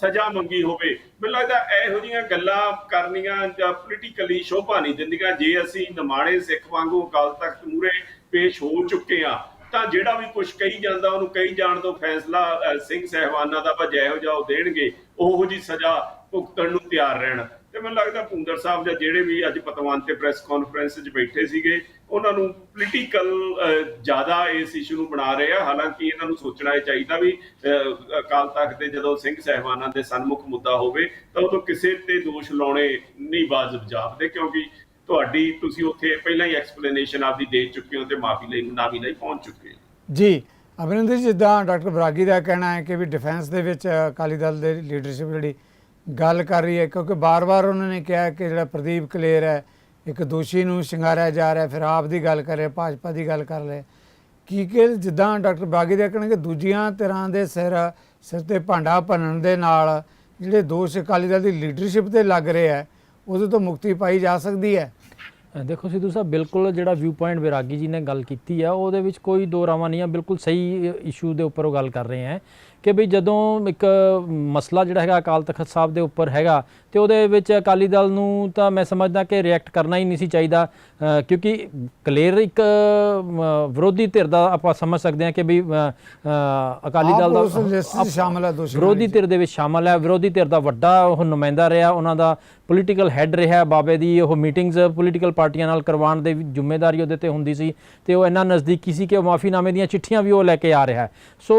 ਸਜ਼ਾ ਮੰਗੀ ਹੋਵੇ। ਮੈਨੂੰ ਲੱਗਦਾ ਇਹੋ ਜਿਹੀਆਂ ਗੱਲਾਂ ਕਰਨੀਆਂ ਜਾਂ ਪੋਲੀਟੀਕਲੀ ਸ਼ੋਭਾ ਨਹੀਂ ਦਿੰਦੀਆਂ, ਜੇ ਅਸੀਂ ਨਿਮਾਣੇ ਸਿੱਖ ਵਾਂਗੂ ਅਕਾਲ ਤਖਤ ਮੂਰੇ ਪੇਸ਼ ਹੋ ਚੁੱਕੇ ਆ ਤਾਂ ਜਿਹੜਾ ਵੀ ਕੁਝ ਕਹੀ ਜਾਂਦਾ, ਉਹਨੂੰ ਕਹੀ ਜਾਣ ਤੋਂ ਫੈਸਲਾ ਸਿੰਘ ਸਹਿਬਾਨਾਂ ਦਾ ਭਜੈ ਹੋ ਜਾਓ ਦੇਣਗੇ, ਉਹੋ ਜੀ ਸਜ਼ਾ ਭੁਗਤਣ ਨੂੰ ਤਿਆਰ ਰਹਿਣ। ਤੇ ਮੈਨੂੰ ਲੱਗਦਾ ਭੁੰਦਰ ਸਾਹਿਬ ਜਾਂ ਜਿਹੜੇ ਵੀ ਅੱਜ ਪਤਵੰਤ ਤੇ ਪ੍ਰੈਸ ਕਾਨਫਰੰਸ 'ਚ ਬੈਠੇ ਸੀਗੇ ਉਹਨਾਂ ਨੂੰ ਪੋਲੀਟੀਕਲ ਜ਼ਿਆਦਾ ਇਸ ਇਸ਼ੂ ਨੂੰ ਬਣਾ ਰਹੇ ਆ। ਹਾਲਾਂਕਿ ਇਹਨਾਂ ਨੂੰ ਸੋਚਣਾ ਇਹ ਚਾਹੀਦਾ ਵੀ ਅਕਾਲ ਤਖਤ ਦੇ ਜਦੋਂ ਸਿੰਘ ਸਹਿਬਾਨਾਂ ਦੇ ਸਨਮੁਖ ਮੁੱਦਾ ਹੋਵੇ ਤਾਂ ਉਦੋਂ ਕਿਸੇ ਤੇ ਦੋਸ਼ ਲਾਉਣੇ ਨਹੀਂ ਵਾਜਬ ਜਾਪਦੇ ਕਿਉਂਕਿ ਤੁਹਾਡੀ ਤੁਸੀਂ ਉੱਥੇ ਪਹਿਲਾਂ ਹੀ ਐਕਸਪਲੇਨੇਸ਼ਨ ਆਪਦੀ ਦੇ ਚੁੱਕੇ ਹੋ ਤੇ ਮਾਫੀ ਲਈ ਨਾਮੀ ਲਈ ਪਹੁੰਚ ਚੁੱਕੇ ਜੀ ਅਭਿਨੰਦਨ ਜੀ, ਜਿੱਦਾਂ ਡਾਕਟਰ ਬਰਾਗੀ ਦਾ ਕਹਿਣਾ ਹੈ ਕਿ ਵੀ ਡਿਫੈਂਸ ਦੇ ਵਿੱਚ ਅਕਾਲੀ ਦਲ ਦੇ ਲੀਡਰਸ਼ਿਪ ਜਿਹੜੀ ਗੱਲ ਕਰ ਰਹੀ ਹੈ, ਕਿਉਂਕਿ ਬਾਰ-ਬਾਰ ਉਹਨਾਂ ਨੇ ਕਿਹਾ ਕਿ ਜਿਹੜਾ ਪ੍ਰਦੀਪ ਕਲੇਰ ਹੈ, ਇੱਕ ਦੋਸ਼ੀ ਨੂੰ ਸ਼ਿੰਗਾਰਿਆ ਜਾ ਰਿਹਾ ਫਿਰ ਆਪ ਦੀ ਗੱਲ ਕਰ ਰਿਹਾ, ਭਾਜਪਾ ਦੀ ਗੱਲ ਕਰ ਰਿਹਾ ਕੀ ਕਿ ਜਿੱਦਾਂ ਡਾਕਟਰ ਬਾਗੀ ਦਾ ਕਹਿਣਾ ਦੂਜੀਆਂ ਤਰ੍ਹਾਂ ਦੇ ਸਿਰ ਸਿਰ ਤੇ ਭਾਂਡਾ ਭੰਨਣ ਦੇ ਨਾਲ ਜਿਹੜੇ ਦੋਸ਼ ਅਕਾਲੀ ਦਲ ਦੀ ਲੀਡਰਸ਼ਿਪ ਤੇ ਲੱਗ ਰਹੇ ਹੈ, ਉਹਦੇ ਤੋਂ ਮੁਕਤੀ ਪਾਈ ਜਾ ਸਕਦੀ ਹੈ? ਦੇਖੋ ਸਿੱਧੂ ਸਾਹਿਬ, ਬਿਲਕੁਲ ਜਿਹੜਾ ਵਿਊ ਪੁਆਇੰਟ ਵਿਰਾਗੀ ਜੀ ਨੇ ਗੱਲ ਕੀਤੀ ਆ, ਉਹਦੇ ਵਿੱਚ ਕੋਈ ਦੋ ਰਾਵਾਂ ਨਹੀਂ ਆ, ਬਿਲਕੁਲ ਸਹੀ ਇਸ਼ੂ ਦੇ ਉੱਪਰ ਉਹ ਗੱਲ ਕਰ ਰਹੇ ਹੈ। ਕਿ ਵੀ ਜਦੋਂ ਇੱਕ ਮਸਲਾ ਜਿਹੜਾ ਹੈਗਾ ਅਕਾਲ ਤਖਤ ਸਾਹਿਬ ਦੇ ਉੱਪਰ ਹੈਗਾ ਤੇ ਉਹਦੇ ਵਿੱਚ ਅਕਾਲੀ ਦਲ ਨੂੰ ਤਾਂ ਮੈਂ ਸਮਝਦਾ ਕਿ ਰਿਐਕਟ ਕਰਨਾ ਹੀ ਨਹੀਂ ਸੀ ਚਾਹੀਦਾ ਕਿਉਂਕਿ ਕਲੀਅਰ ਇੱਕ ਵਿਰੋਧੀ ਧਿਰ ਦਾ ਆਪਾਂ ਸਮਝ ਸਕਦੇ ਹਾਂ ਕਿ ਵੀ ਅਕਾਲੀ ਦਲ ਦਾ ਸ਼ਾਮਲ ਹੈ ਦੋਸ਼ੀ ਵਿਰੋਧੀ ਧਿਰ ਦੇ ਵਿੱਚ ਸ਼ਾਮਲ ਹੈ ਵਿਰੋਧੀ ਧਿਰ ਦਾ ਵੱਡਾ ਉਹ ਨੁਮਾਇੰਦਾ ਰਿਹਾ ਉਹਨਾਂ ਦਾ ਪੋਲੀਟੀਕਲ ਹੈੱਡ ਰਿਹਾ ਬਾਬੇ ਦੀ ਉਹ ਮੀਟਿੰਗਸ ਪੋਲੀਟੀਕਲ ਪਾਰਟੀਆਂ ਨਾਲ ਕਰਵਾਉਣ ਦੇ ਜ਼ਿੰਮੇਵਾਰੀ ਉਹਦੇ ਤੇ ਹੁੰਦੀ ਸੀ ਤੇ ਉਹ ਇੰਨਾ ਨਜ਼ਦੀਕੀ ਸੀ ਕਿ ਉਹ ਮਾਫੀਨਾਮੇ ਦੀਆਂ ਚਿੱਠੀਆਂ ਵੀ ਉਹ ਲੈ ਕੇ ਆ ਰਿਹਾ ਸੋ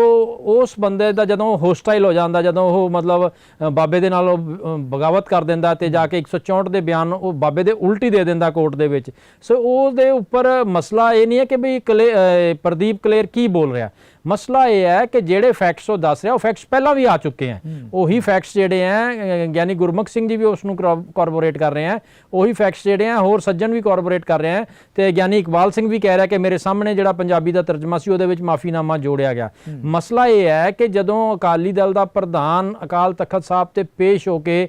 ਉਸ ਬੰਦੇ ਦਾ ਜਦੋਂ ਹੋਸਟਾਈਲ ਹੋ ਜਾਂਦਾ ਜਦੋਂ ਉਹ ਮਤਲਬ ਬਾਬੇ ਦੇ ਨਾਲ ਬਗਾਵਤ ਕਰ ਦਿੰਦਾ ਤੇ ਜਾ ਕੇ 164 ਦੇ ਬਿਆਨ ਉਹ ਬਾਬੇ ਦੇ ਉਲਟੀ ਦੇ ਦਿੰਦਾ ਕੋਰਟ ਦੇ ਵਿੱਚ। ਸੋ ਉਹਦੇ ਉੱਪਰ ਮਸਲਾ ਇਹ ਨਹੀਂ ਹੈ ਕਿ ਵੀ ਕਲੇ- ਅ, ਪ੍ਰਦੀਪ ਕਲੇਰ ਕੀ ਬੋਲ ਰਿਹਾ। ਮਸਲਾ ਇਹ ਹੈ ਕਿ ਜਿਹੜੇ ਫੈਕਟਸ ਉਹ ਦੱਸ ਰਿਹਾ ਉਹ ਫੈਕਟਸ ਪਹਿਲਾਂ ਵੀ ਆ ਚੁੱਕੇ ਹੈ। ਉਹੀ ਫੈਕਟਸ ਜਿਹੜੇ ਅ, ਗਿਆਨੀ ਗੁਰਮੁਖ ਸਿੰਘ ਜੀ ਵੀ ਉਸ ਨੂੰ ਕਾਰਪੋਰੇਟ ਕਰ ਰਹੇ ਹੈ। ਉਹੀ ਫੈਕਟਸ ਜਿਹੜੇ ਹੈ ਹੋਰ ਸੱਜਣ ਵੀ ਕਾਰਪੋਰੇਟ ਕਰ ਰਹੇ ਹੈ ਤੇ ਗਿਆਨੀ ਇਕਬਾਲ ਸਿੰਘ ਵੀ ਕਹਿ ਰਿਹਾ ਕਿ ਮੇਰੇ ਸਾਹਮਣੇ ਜਿਹੜਾ ਪੰਜਾਬੀ ਦਾ ਤਰਜਮਾ ਸੀ ਉਹਦੇ ਵਿੱਚ ਮਾਫੀਨਾਮਾ ਜੋੜਿਆ ਗਿਆ। ਮਸਲਾ ਇਹ ਹੈ ਕਿ ਜਦੋਂ ਅਕਾਲੀ ਦਲ ਦਾ ਪ੍ਰਧਾਨ ਅਕਾਲ ਤਖਤ ਸਾਹਿਬ ਤੇ ਪੇਸ਼ ਹੋ ਕੇ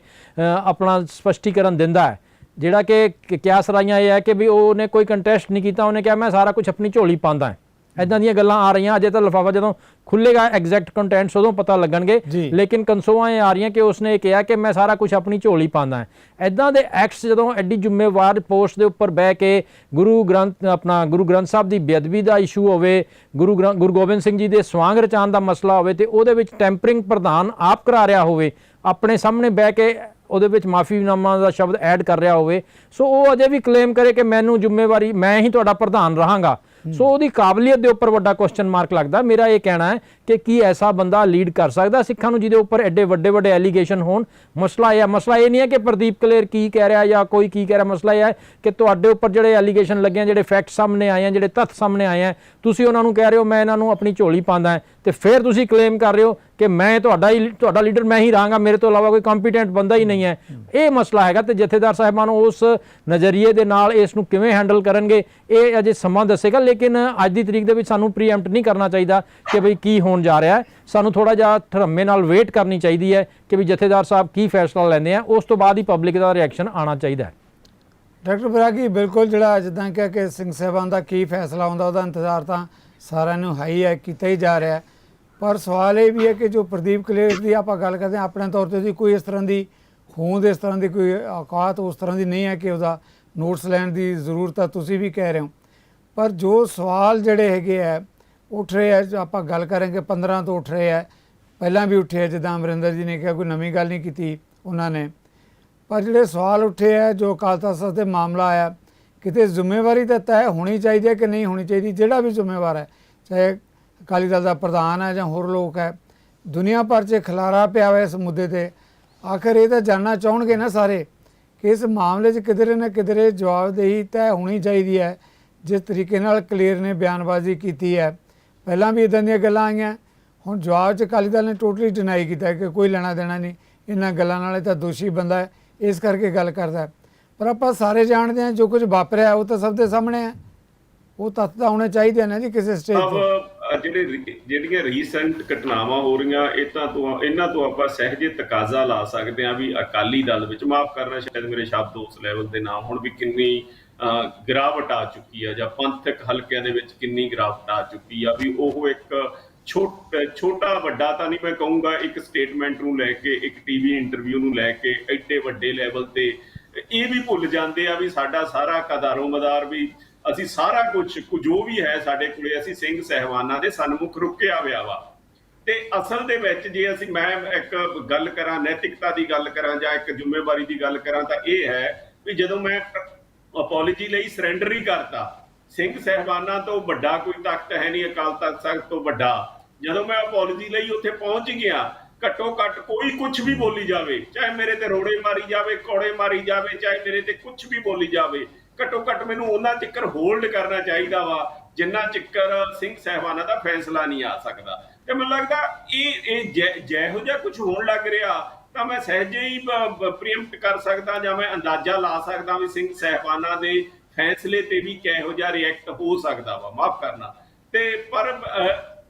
ਆਪਣਾ ਸਪਸ਼ਟੀਕਰਨ ਦਿੰਦਾ ਹੈ ਜਿਹੜਾ ਕਿ ਕਿ ਕਿਆਸ ਰਾਈਆਂ ਇਹ ਹੈ ਕਿ ਵੀ ਉਹਨੇ ਕੋਈ ਕੰਟੈਸਟ ਨਹੀਂ ਕੀਤਾ ਉਹਨੇ ਕਿਹਾ ਮੈਂ ਸਾਰਾ ਕੁਝ ਆਪਣੀ ਝੋਲੀ ਪਾਉਂਦਾ ਹਾਂ। ਐਦਾਂ ਦੀਆਂ ਗੱਲਾਂ ਆ ਰਹੀਆਂ। ਅਜੇ ਤਾਂ ਲਿਫਾਫਾ ਜਦੋਂ ਖੁੱਲੇਗਾ ਐਗਜ਼ੈਕਟ ਕੰਟੈਂਟਸ ਉਦੋਂ ਪਤਾ ਲੱਗਣਗੇ। ਲੇਕਿਨ ਕਨਸੋਆਂ ਇਹ ਆ ਰਹੀਆਂ ਕਿ ਉਸਨੇ ਇਹ ਕਿਹਾ ਕਿ ਮੈਂ ਸਾਰਾ ਕੁਝ ਆਪਣੀ ਝੋਲੀ ਪਾਉਂਦਾ ਹਾਂ। ਐਦਾਂ ਦੇ ਐਕਟਸ ਜਦੋਂ ਐਡੀ ਜ਼ਿੰਮੇਵਾਰ ਪੋਸਟ ਦੇ ਉੱਪਰ ਬਹਿ ਕੇ ਗੁਰੂ ਗ੍ਰੰਥ ਆਪਣਾ ਗੁਰੂ ਗ੍ਰੰਥ ਸਾਹਿਬ ਦੀ ਬੇਅਦਬੀ ਦਾ ਇਸ਼ੂ ਹੋਵੇ ਗੁਰੂ ਗੁਰੂ ਗੋਬਿੰਦ ਸਿੰਘ ਜੀ ਦੇ ਸਵਾਂਗ ਰਚਾਉਣ ਦਾ ਮਸਲਾ ਹੋਵੇ ਤੇ ਉਹਦੇ ਵਿੱਚ ਟੈਂਪਰਿੰਗ ਪ੍ਰਧਾਨ ਆਪ ਕਰਾ ਰਿਹਾ ਹੋਵੇ ਆਪਣੇ ਸਾਹਮਣੇ ਬਹਿ ਕੇ ਉਹਦੇ ਵਿੱਚ ਮਾਫੀਨਾਮਾ ਦਾ ਸ਼ਬਦ ਐਡ ਕਰ ਰਿਹਾ ਹੋਵੇ। ਸੋ ਉਹ ਅਜੇ ਵੀ ਕਲੇਮ ਕਰੇ ਕਿ ਮੈਨੂੰ ਜ਼ਿੰਮੇਵਾਰੀ ਮੈਂ ਹੀ ਤੁਹਾਡਾ ਪ੍ਰਧਾਨ ਰਹਾਂਗਾ। ਸੋ ਉਹਦੀ ਕਾਬਲੀਅਤ ਦੇ ਉੱਪਰ ਵੱਡਾ ਕੁਐਸਚਨ ਮਾਰਕ ਲੱਗਦਾ। ਮੇਰਾ ਇਹ ਕਹਿਣਾ ਹੈ ਕਿ ਕੀ ਐਸਾ ਬੰਦਾ ਲੀਡ ਕਰ ਸਕਦਾ? ਸਿੱਖਾਂ ਨੂੰ ਜਿਹਦੇ ਉੱਪਰ ਐਡੇ ਵੱਡੇ ਵੱਡੇ ਐਲੀਗੇਸ਼ਨ ਹੋਣ, ਮਸਲਾ ਇਹ ਹੈ ਮਸਲਾ ਇਹ ਨਹੀਂ ਹੈ ਕਿ ਪ੍ਰਦੀਪ ਕਲੇਰ ਕੀ ਕਹਿ ਰਿਹਾ ਜਾਂ ਕੋਈ ਕੀ ਕਹਿ ਰਿਹਾ, ਮਸਲਾ ਇਹ ਹੈ ਕਿ ਤੁਹਾਡੇ ਉੱਪਰ ਜਿਹੜੇ ਐਲੀਗੇਸ਼ਨ ਲੱਗੇ ਆ ਜਿਹੜੇ ਫੈਕਟ ਸਾਹਮਣੇ ਆਏ ਆ, ਜਿਹੜੇ ਤੱਥ ਸਾਹਮਣੇ ਆਏ ਆ, ਤੁਸੀਂ ਉਹਨਾਂ ਨੂੰ ਕਹਿ ਰਹੇ ਹੋ, ਮੈਂ ਇਹਨਾਂ ਨੂੰ ਆਪਣੀ ਝੋਲੀ ਪਾਉਂਦਾ ਹਾਂ। ਤੇ ਫਿਰ ਤੁਸੀਂ ਕਲੇਮ ਕਰ ਰਹੇ ਹੋ ਕਿ ਮੈਂ ਤੁਹਾਡਾ ਹੀ, ਤੁਹਾਡਾ ਲੀਡਰ ਮੈਂ ਹੀ ਰਹਾਂਗਾ, ਮੇਰੇ ਤੋਂ ਇਲਾਵਾ ਕੋਈ ਕੰਪੀਟੈਂਟ ਬੰਦਾ ਹੀ ਨਹੀਂ ਹੈ। ਇਹ ਮਸਲਾ ਹੈਗਾ ਤੇ ਜਥੇਦਾਰ ਸਾਹਿਬਾਨ ਉਸ ਨਜ਼ਰੀਏ ਦੇ ਨਾਲ ਇਸ ਨੂੰ ਕਿਵੇਂ ਹੈਂਡਲ ਕਰਨਗੇ, ਇਹ ਅਜੇ ਸਮਾਂ ਦੱਸੇਗਾ, ਲੇਕਿਨ ਅੱਜ ਦੀ ਤਰੀਕ ਦੇ ਵਿੱਚ ਸਾਨੂੰ ਪ੍ਰੀਐਮਪਟ ਨਹੀਂ ਕਰਨਾ ਚਾਹੀਦਾ ਕਿ ਭਈ ਕੀ ਹੋਣ ਜਾ ਰਿਹਾ ਹੈ। ਸਾਨੂੰ ਥੋੜਾ ਜਿਹਾ ਧਰਮੇ ਨਾਲ ਵੇਟ ਕਰਨੀ ਚਾਹੀਦੀ ਹੈ ਕਿ ਵੀ ਜਥੇਦਾਰ ਸਾਹਿਬ ਕੀ ਫੈਸਲਾ ਲੈਂਦੇ ਆ। ਉਸ ਤੋਂ ਬਾਅਦ ਹੀ ਪਬਲਿਕ ਦਾ ਰਿਐਕਸ਼ਨ ਆਉਣਾ ਚਾਹੀਦਾ ਹੈ। ਡਾਕਟਰ ਬਰਾਗੀ, ਬਿਲਕੁਲ ਜਿਹੜਾ ਜਿੱਦਾਂ ਕਿਹਾ ਕਿ ਸਿੰਘ ਸਾਹਿਬਾਨ ਦਾ ਕੀ ਫੈਸਲਾ ਆਉਂਦਾ, ਉਹਦਾ ਇੰਤਜ਼ਾਰ ਤਾਂ ਸਾਰਿਆਂ ਨੂੰ ਹੈ ਹੀ ਹੈ ਕੀਤਾ ਹੀ ਜਾ ਰਿਹਾ ਪਰ ਸਵਾਲ ਇਹ ਵੀ ਹੈ ਕਿ ਜੋ ਪ੍ਰਦੀਪ ਕਲੇਰ ਦੀ ਆਪਾਂ ਗੱਲ ਕਰਦੇ ਹਾਂ, ਆਪਣੇ ਤੌਰ ਤੇ ਉਹਦੀ ਕੋਈ ਇਸ ਤਰ੍ਹਾਂ ਦੀ ਹੋਂਦ ਇਸ ਤਰ੍ਹਾਂ ਦੀ ਕੋਈ ਔਕਾਤ, ਉਸ ਤਰ੍ਹਾਂ ਦੀ ਨਹੀਂ ਹੈ ਕਿ ਉਹਦਾ ਨੋਟਸ ਲੈਣ ਦੀ ਜ਼ਰੂਰਤ ਹੈ ਤੁਸੀਂ ਵੀ ਕਹਿ ਰਹੇ ਹੋ। ਪਰ ਜੋ ਸਵਾਲ ਜਿਹੜੇ ਹੈਗੇ ਆ ਉੱਠ ਰਹੇ ਹੈ ਆਪਾਂ ਗੱਲ ਕਰਾਂਗੇ 15 ਤੋਂ ਉੱਠ ਰਹੇ ਹੈ ਪਹਿਲਾਂ ਵੀ ਉੱਠੇ ਆ, ਜਿੱਦਾਂ ਅਮਰਿੰਦਰ ਜੀ ਨੇ ਕਿਹਾ, ਕੋਈ ਨਵੀਂ ਗੱਲ ਨਹੀਂ ਕੀਤੀ ਉਹਨਾਂ ਨੇ। ਪਰ ਜਿਹੜੇ ਸਵਾਲ ਉੱਠੇ ਹੈ ਜੋ ਅਕਾਲ ਤਖਤ ਸਾਹਿਬ ਮਾਮਲਾ ਆਇਆ, ਕਿਤੇ ਜ਼ਿੰਮੇਵਾਰੀ ਤਾਂ ਤੈਅ ਹੋਣੀ ਚਾਹੀਦੀ ਹੈ ਕਿ ਨਹੀਂ ਹੋਣੀ ਚਾਹੀਦੀ? ਜਿਹੜਾ ਵੀ ਜ਼ਿੰਮੇਵਾਰ ਹੈ, ਚਾਹੇ ਅਕਾਲੀ ਦਲ ਦਾ ਪ੍ਰਧਾਨ ਹੈ ਜਾਂ ਹੋਰ ਲੋਕ ਹੈ, ਦੁਨੀਆ ਭਰ 'ਚ ਖਲਾਰਾ ਪਿਆ ਹੋਇਆ ਇਸ ਮੁੱਦੇ ਤੇ। ਆਖਰ ਇਹ ਤਾਂ ਜਾਣਨਾ ਚਾਹਣਗੇ ਨਾ ਸਾਰੇ ਕਿ ਇਸ ਮਾਮਲੇ 'ਚ ਕਿਧਰੇ ਨਾ ਕਿਧਰੇ ਜਵਾਬਦੇਹੀ ਤੈਅ ਹੋਣੀ ਚਾਹੀਦੀ ਹੈ, ਜਿਸ ਤਰੀਕੇ ਨਾਲ ਕਲੀਅਰ ਨੇ ਬਿਆਨਬਾਜ਼ੀ ਕੀਤੀ ਹੈ। ਪਹਿਲਾਂ ਵੀ ਇਦਾਂ ਦੀਆਂ ਗੱਲਾਂ ਆਈਆਂ। ਹੁਣ ਜਵਾਬ 'ਚ ਅਕਾਲੀ ਦਲ ਨੇ ਟੋਟਲੀ ਡਿਨਾਈ ਕੀਤਾ ਕਿ ਕੋਈ ਲੈਣਾ ਦੇਣਾ ਨਹੀਂ। ਇਹਨਾਂ ਗੱਲਾਂ ਨਾਲ ਤਾਂ ਦੋਸ਼ੀ ਬੰਦਾ ਹੈ ਇਸ ਕਰਕੇ ਗੱਲ ਕਰਦਾ। ਪਰ ਆਪਾਂ ਸਾਰੇ ਜਾਣਦੇ ਹਾਂ ਜੋ ਕੁਝ ਵਾਪਰਿਆ ਉਹ ਤਾਂ ਸਭ ਦੇ ਸਾਹਮਣੇ ਹੈ। ਉਹ ਤੱਥ ਤਾਂ ਹੋਣੇ ਚਾਹੀਦੇ ਨੇ ਜੀ ਕਿਸੇ ਸਟੇਜ ਤੇ। ਜਿਹੜੇ ਜਿਹੜੀਆਂ ਰੀਸੈਂਟ ਘਟਨਾਵਾਂ ਹੋ ਰਹੀਆਂ ਇਹ ਤਾਂ ਤੋਂ ਇਹਨਾਂ ਤੋਂ ਆਪਾਂ ਸਹਿਜੇ ਤਕਾਜ਼ਾ ਲਾ ਸਕਦੇ ਹਾਂ ਵੀ ਅਕਾਲੀ ਦਲ ਵਿੱਚ ਮਾਫ ਕਰਨਾ ਸ਼ਾਇਦ ਮੇਰੇ ਸ਼ਬਦ ਉਸ ਲੈਵਲ ਦੇ ਨਾ ਹੁਣ ਵੀ ਕਿੰਨੀ ਗਿਰਾਵਟ ਆ ਚੁੱਕੀ ਆ ਜਾਂ ਪੰਥਕ ਹਲਕਿਆਂ ਦੇ ਵਿੱਚ ਕਿੰਨੀ ਗਿਰਾਵਟ ਆ ਚੁੱਕੀ ਆ, ਵੀ ਉਹ ਇੱਕ ਛੋਟ- ਛੋਟਾ ਵੱਡਾ ਤਾਂ ਨਹੀਂ ਮੈਂ ਕਹੂੰਗਾ, ਇੱਕ ਸਟੇਟਮੈਂਟ ਨੂੰ ਲੈ ਕੇ, ਇੱਕ ਟੀਵੀ ਇੰਟਰਵਿਊ ਨੂੰ ਲੈ ਕੇ ਐਡੇ ਵੱਡੇ ਲੈਵਲ ਤੇ ਇਹ ਵੀ ਭੁੱਲ ਜਾਂਦੇ ਆ ਵੀ ਸਾਡਾ ਸਾਰਾ ਕਦਾਰੋ ਮਦਾਰ ਵੀ ਅਸੀਂ ਸਾਰਾ ਕੁਝ ਜੋ ਵੀ ਹੈ ਸਾਡੇ ਕੋਲੇ, ਅਸੀਂ ਸਿੰਘ ਸਹਿਬਾਨਾਂ ਦੇ ਸਨਮੁਖ ਰੁਕਿਆ ਹੋਇਆ ਵਾ। ਤੇ ਅਸਲ ਦੇ ਵਿੱਚ ਜੇ ਅਸੀਂ ਮੈਂ ਇੱਕ ਗੱਲ ਕਰਾਂ, ਨੈਤਿਕਤਾ ਦੀ ਗੱਲ ਕਰਾਂ ਜਾਂ ਇੱਕ ਜ਼ਿੰਮੇਵਾਰੀ ਦੀ ਗੱਲ ਕਰਾਂ ਤਾਂ ਇਹ ਹੈ ਵੀ ਜਦੋਂ ਮੈਂ ਅਪੋਲੋਜੀ ਲਈ ਸਰੈਂਡਰ ਹੀ ਕਰਤਾ। ਸਿੰਘ ਸਹਿਬਾਨਾਂ ਤੋਂ ਵੱਡਾ ਕੋਈ ਤਾਕਤ ਹੈ ਨਹੀਂ, ਅਕਾਲ ਤਖਤ ਸਾਹਿਬ ਤੋਂ ਵੱਡਾ। ਜਦੋਂ ਮੈਂ ਅਪੋਲੋਜੀ ਲਈ ਉੱਥੇ ਪਹੁੰਚ ਗਿਆ, ਘੱਟੋ ਘੱਟ ਕੋਈ ਕੁਝ ਵੀ ਬੋਲੀ ਜਾਵੇ, ਚਾਹੇ ਮੇਰੇ ਤੇ ਰੋੜੇ ਮਾਰੀ ਜਾਵੇ, ਕੋੜੇ ਮਾਰੀ ਜਾਵੇ, ਚਾਹੇ ਮੇਰੇ ਤੇ ਕੁਝ ਵੀ ਬੋਲੀ ਜਾਵੇ, ਘੱਟੋ ਘੱਟ ਮੈਨੂੰ ਉਹਨਾਂ ਚੱਕਰ ਹੋਲਡ ਕਰਨਾ ਚਾਹੀਦਾ ਵਾ, ਜਿੰਨਾ ਚੱਕਰ ਸਿੰਘ ਸਹਿਬਾਨਾਂ ਦਾ ਫੈਸਲਾ ਨਹੀਂ ਆ ਸਕਦਾ। ਤੇ ਮੈਨੂੰ ਲੱਗਦਾ ਇਹ ਇਹ ਜਿਹੋ ਜਿਹਾ ਕੁਝ ਹੋਣ ਲੱਗ ਰਿਹਾ ਤਾਂ ਮੈਂ ਸਹਿਜੇ ਹੀ ਪ੍ਰੀਐਮਪਟ ਕਰ ਸਕਦਾ ਜਾਂ ਮੈਂ ਅੰਦਾਜ਼ਾ ਲਾ ਸਕਦਾ ਵੀ ਸਿੰਘ ਸਹਿਬਾਨਾਂ ਦੇ ਫੈਸਲੇ ਤੇ ਵੀ ਕਿਹੋ ਜਿਹਾ ਰਿਐਕਟ ਹੋ ਸਕਦਾ ਵਾ, ਮਾਫ ਕਰਨਾ। ਤੇ ਪਰ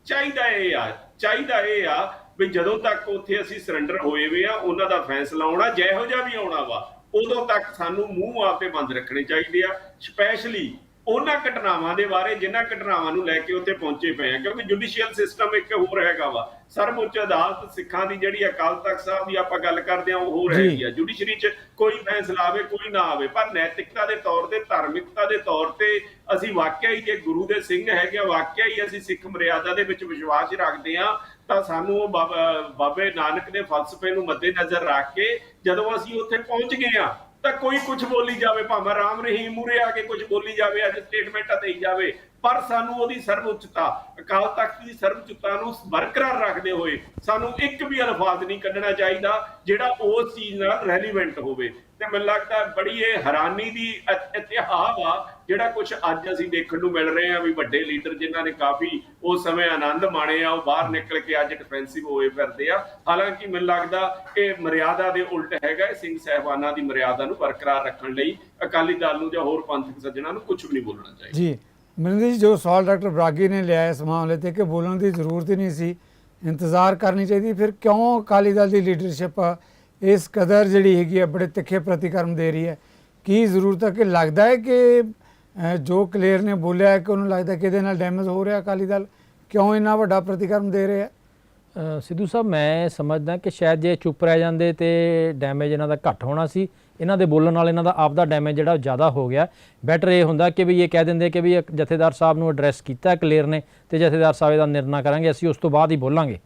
ਚਾਹੀਦਾ ਇਹ ਆ, ਚਾਹੀਦਾ ਇਹ ਆ ਵੀ ਜਦੋਂ ਤੱਕ ਉੱਥੇ ਅਸੀਂ ਸਰੈਂਡਰ ਹੋਏ ਵੇ ਆ, ਉਹਨਾਂ ਦਾ ਫੈਸਲਾ ਆਉਣਾ, ਜਿਹੋ ਜਿਹਾ ਵੀ ਆਉਣਾ ਵਾ, ਉਦੋਂ ਤੱਕ ਸਾਨੂੰ ਮੂੰਹ ਆਪੇ ਬੰਦ ਰੱਖਣੇ ਚਾਹੀਦੇ ਆ ਸਪੈਸ਼ਲੀ ਉਹਨਾਂ ਘਟਨਾਵਾਂ ਦੇ ਬਾਰੇ ਜਿਨ੍ਹਾਂ ਘਟਨਾਵਾਂ ਨੂੰ ਲੈ ਕੇ ਉੱਥੇ ਪਹੁੰਚੇ ਪਏ ਆ ਕਿਉਂਕਿ ਜੁਡੀਸ਼ੀਅਲ ਸਿਸਟਮ ਇੱਕ ਹੋਰ ਹੈਗਾ ਵਾ ਸਰਵਉੱਚ ਅਦਾਲਤ ਸਿੱਖਾਂ ਦੀ ਜਿਹੜੀ ਅਕਾਲ ਤਖਤ ਸਾਹਿਬ ਦੀ ਆਪਾਂ ਗੱਲ ਕਰਦੇ ਆ ਉਹ ਹੋਰ। ਹੈਗੀ ਆ ਜੁਡੀਸ਼ਰੀ 'ਚ ਕੋਈ ਫੈਸਲਾ ਆਵੇ ਕੋਈ ਨਾ ਆਵੇ ਪਰ ਨੈਤਿਕਤਾ ਦੇ ਤੌਰ ਤੇ ਧਾਰਮਿਕਤਾ ਦੇ ਤੌਰ ਤੇ ਅਸੀਂ ਵਾਕਿਆ ਹੀ ਜੇ ਗੁਰੂ ਦੇ ਸਿੰਘ ਹੈਗੇ ਵਾਕਿਆ ਹੀ ਅਸੀਂ ਸਿੱਖ ਮਰਿਆਦਾ ਦੇ ਵਿੱਚ ਵਿਸ਼ਵਾਸ ਰੱਖਦੇ ਆ ਤਾਂ ਸਾਨੂੰ ਉਹ ਬਾਬਾ- ਨਾਨਕ ਦੇ ਫਲਸਫੇ ਨੂੰ ਮੱਦੇਨਜ਼ਰ ਰੱਖ ਕੇ ਜਦੋਂ ਅਸੀਂ ਉੱਥੇ ਪਹੁੰਚ ਗਏ ਆ ਤਾਂ ਕੋਈ ਕੁਝ ਬੋਲੀ ਜਾਵੇ, ਭਾਵੇਂ ਰਾਮ ਰਹੀਮ ਮੂਰੇ ਆ ਕੇ ਕੁਝ ਬੋਲੀ ਜਾਵੇ, ਅੱਜ ਸਟੇਟਮੈਂਟਾਂ ਦੇਈ ਜਾਵੇ, ਪਰ ਸਾਨੂੰ ਉਹਦੀ ਸਰਵਉੱਚਤਾ, ਅਕਾਲ ਤਖਤ ਦੀ ਸਰਵਉੱਚਤਾ ਨੂੰ ਬਰਕਰਾਰ ਰੱਖਦੇ ਹੋਏ ਸਾਨੂੰ ਇੱਕ ਵੀ ਅਲਫਾਜ਼ ਨਹੀਂ ਕੱਢਣਾ ਚਾਹੀਦਾ, ਜਿਹੜਾ ਉਸ ਚੀਜ਼ ਨਾਲ ਰੈਲੀਵੈਂਟ ਹੋਵੇ। ਤੇ ਮੈਨੂੰ ਲੱਗਦਾ ਬੜੀ ਇਹ ਹੈਰਾਨੀ ਦੀ ਇ- ਇਤਿਹਾਸ ਆ ਜਿਹੜਾ ਕੁਝ ਅੱਜ ਅਸੀਂ ਦੇਖਣ ਨੂੰ ਮਿਲ ਰਹੇ ਆ ਵੀ ਵੱਡੇ ਲੀਡਰ ਜਿਨ੍ਹਾਂ ਨੇ ਕਾਫੀ ਉਸ ਸਮੇਂ ਆਨੰਦ ਮਾਣੇ ਆ, ਉਹ ਬਾਹਰ ਨਿਕਲ ਕੇ ਅੱਜ ਡਿਫੈਂਸਿਵ ਹੋਏ ਫਿਰਦੇ ਆ। ਹਾਲਾਂਕਿ ਮੈਨੂੰ ਲੱਗਦਾ ਇਹ ਮਰਿਆਦਾ ਦੇ ਉਲਟ ਹੈਗਾ ਇਹ ਸਿੰਘ ਸਹਿਬਾਨਾਂ ਦੀ ਮਰਿਆਦਾ ਨੂੰ ਬਰਕਰਾਰ ਰੱਖਣ ਲਈ। ਅਕਾਲੀ ਦਲ ਨੂੰ ਜਾਂ ਹੋਰ ਪੰਥਕ ਸੱਜਣਾ ਨੂੰ ਕੁਝ ਵੀ ਨਹੀਂ ਬੋਲਣਾ ਚਾਹੀਦਾ। ਜੀ, ਮਨਿੰਦਰ ਜੀ, ਜੋ ਸਵਾਲ ਡਾਕਟਰ ਬਰਾਗੀ ਨੇ ਲਿਆ ਇਸ ਮਾਮਲੇ ਤੇ ਕਿ ਬੋਲਣ ਦੀ ਜ਼ਰੂਰਤ ਹੀ ਨਹੀਂ ਸੀ, ਇੰਤਜ਼ਾਰ ਕਰਨੀ ਚਾਹੀਦੀ। ਫਿਰ ਕਿਉਂ ਅਕਾਲੀ ਦਲ ਦੀ ਲੀਡਰਸ਼ਿਪ ਇਸ ਕਦਰ ਜਿਹੜੀ ਹੈਗੀ ਹੈ ਬੜੇ ਤਿੱਖੇ ਪ੍ਰਤੀਕਰਮ ਦੇ ਰਹੀ ਹੈ? ਕੀ ਜ਼ਰੂਰਤ ਹੈ ਕਿ ਲੱਗਦਾ ਹੈ ਕਿ ਜੋ ਕਲੀਅਰ ਨੇ ਬੋਲਿਆ ਕਿ ਉਹਨੂੰ ਲੱਗਦਾ ਕਿ ਇਹਦੇ ਨਾਲ ਡੈਮੇਜ ਹੋ ਰਿਹਾ ਅਕਾਲੀ ਦਲ, ਕਿਉਂ ਇੰਨਾ ਵੱਡਾ ਪ੍ਰਤੀਕਰਮ ਦੇ ਰਿਹਾ ਸਿੱਧੂ ਸਾਹਿਬ, ਮੈਂ ਸਮਝਦਾ ਕਿ ਸ਼ਾਇਦ ਜੇ ਚੁੱਪ ਰਹਿ ਜਾਂਦੇ ਤੇ ਡੈਮੇਜ ਇਹਨਾਂ ਦਾ ਘੱਟ ਹੋਣਾ ਸੀ। ਇਹਨਾਂ ਦੇ ਬੋਲਣ ਨਾਲ ਇਹਨਾਂ ਦਾ ਆਪ ਦਾ ਡੈਮੇਜ ਜਿਹੜਾ ਉਹ ਜ਼ਿਆਦਾ ਹੋ ਗਿਆ। ਬੈਟਰ ਇਹ ਹੁੰਦਾ ਕਿ ਵੀ ਇਹ ਕਹਿ ਦਿੰਦੇ ਕਿ ਵੀ ਜਥੇਦਾਰ ਸਾਹਿਬ ਨੂੰ ਐਡਰੈਸ ਕੀਤਾ ਕਲੀਅਰ ਨੇ ਤੇ ਜਥੇਦਾਰ ਸਾਹਿਬ ਇਹਦਾ ਨਿਰਣਾ ਕਰਾਂਗੇ, ਅਸੀਂ ਉਸ ਤੋਂ ਬਾਅਦ ਹੀ ਬੋਲਾਂਗੇ।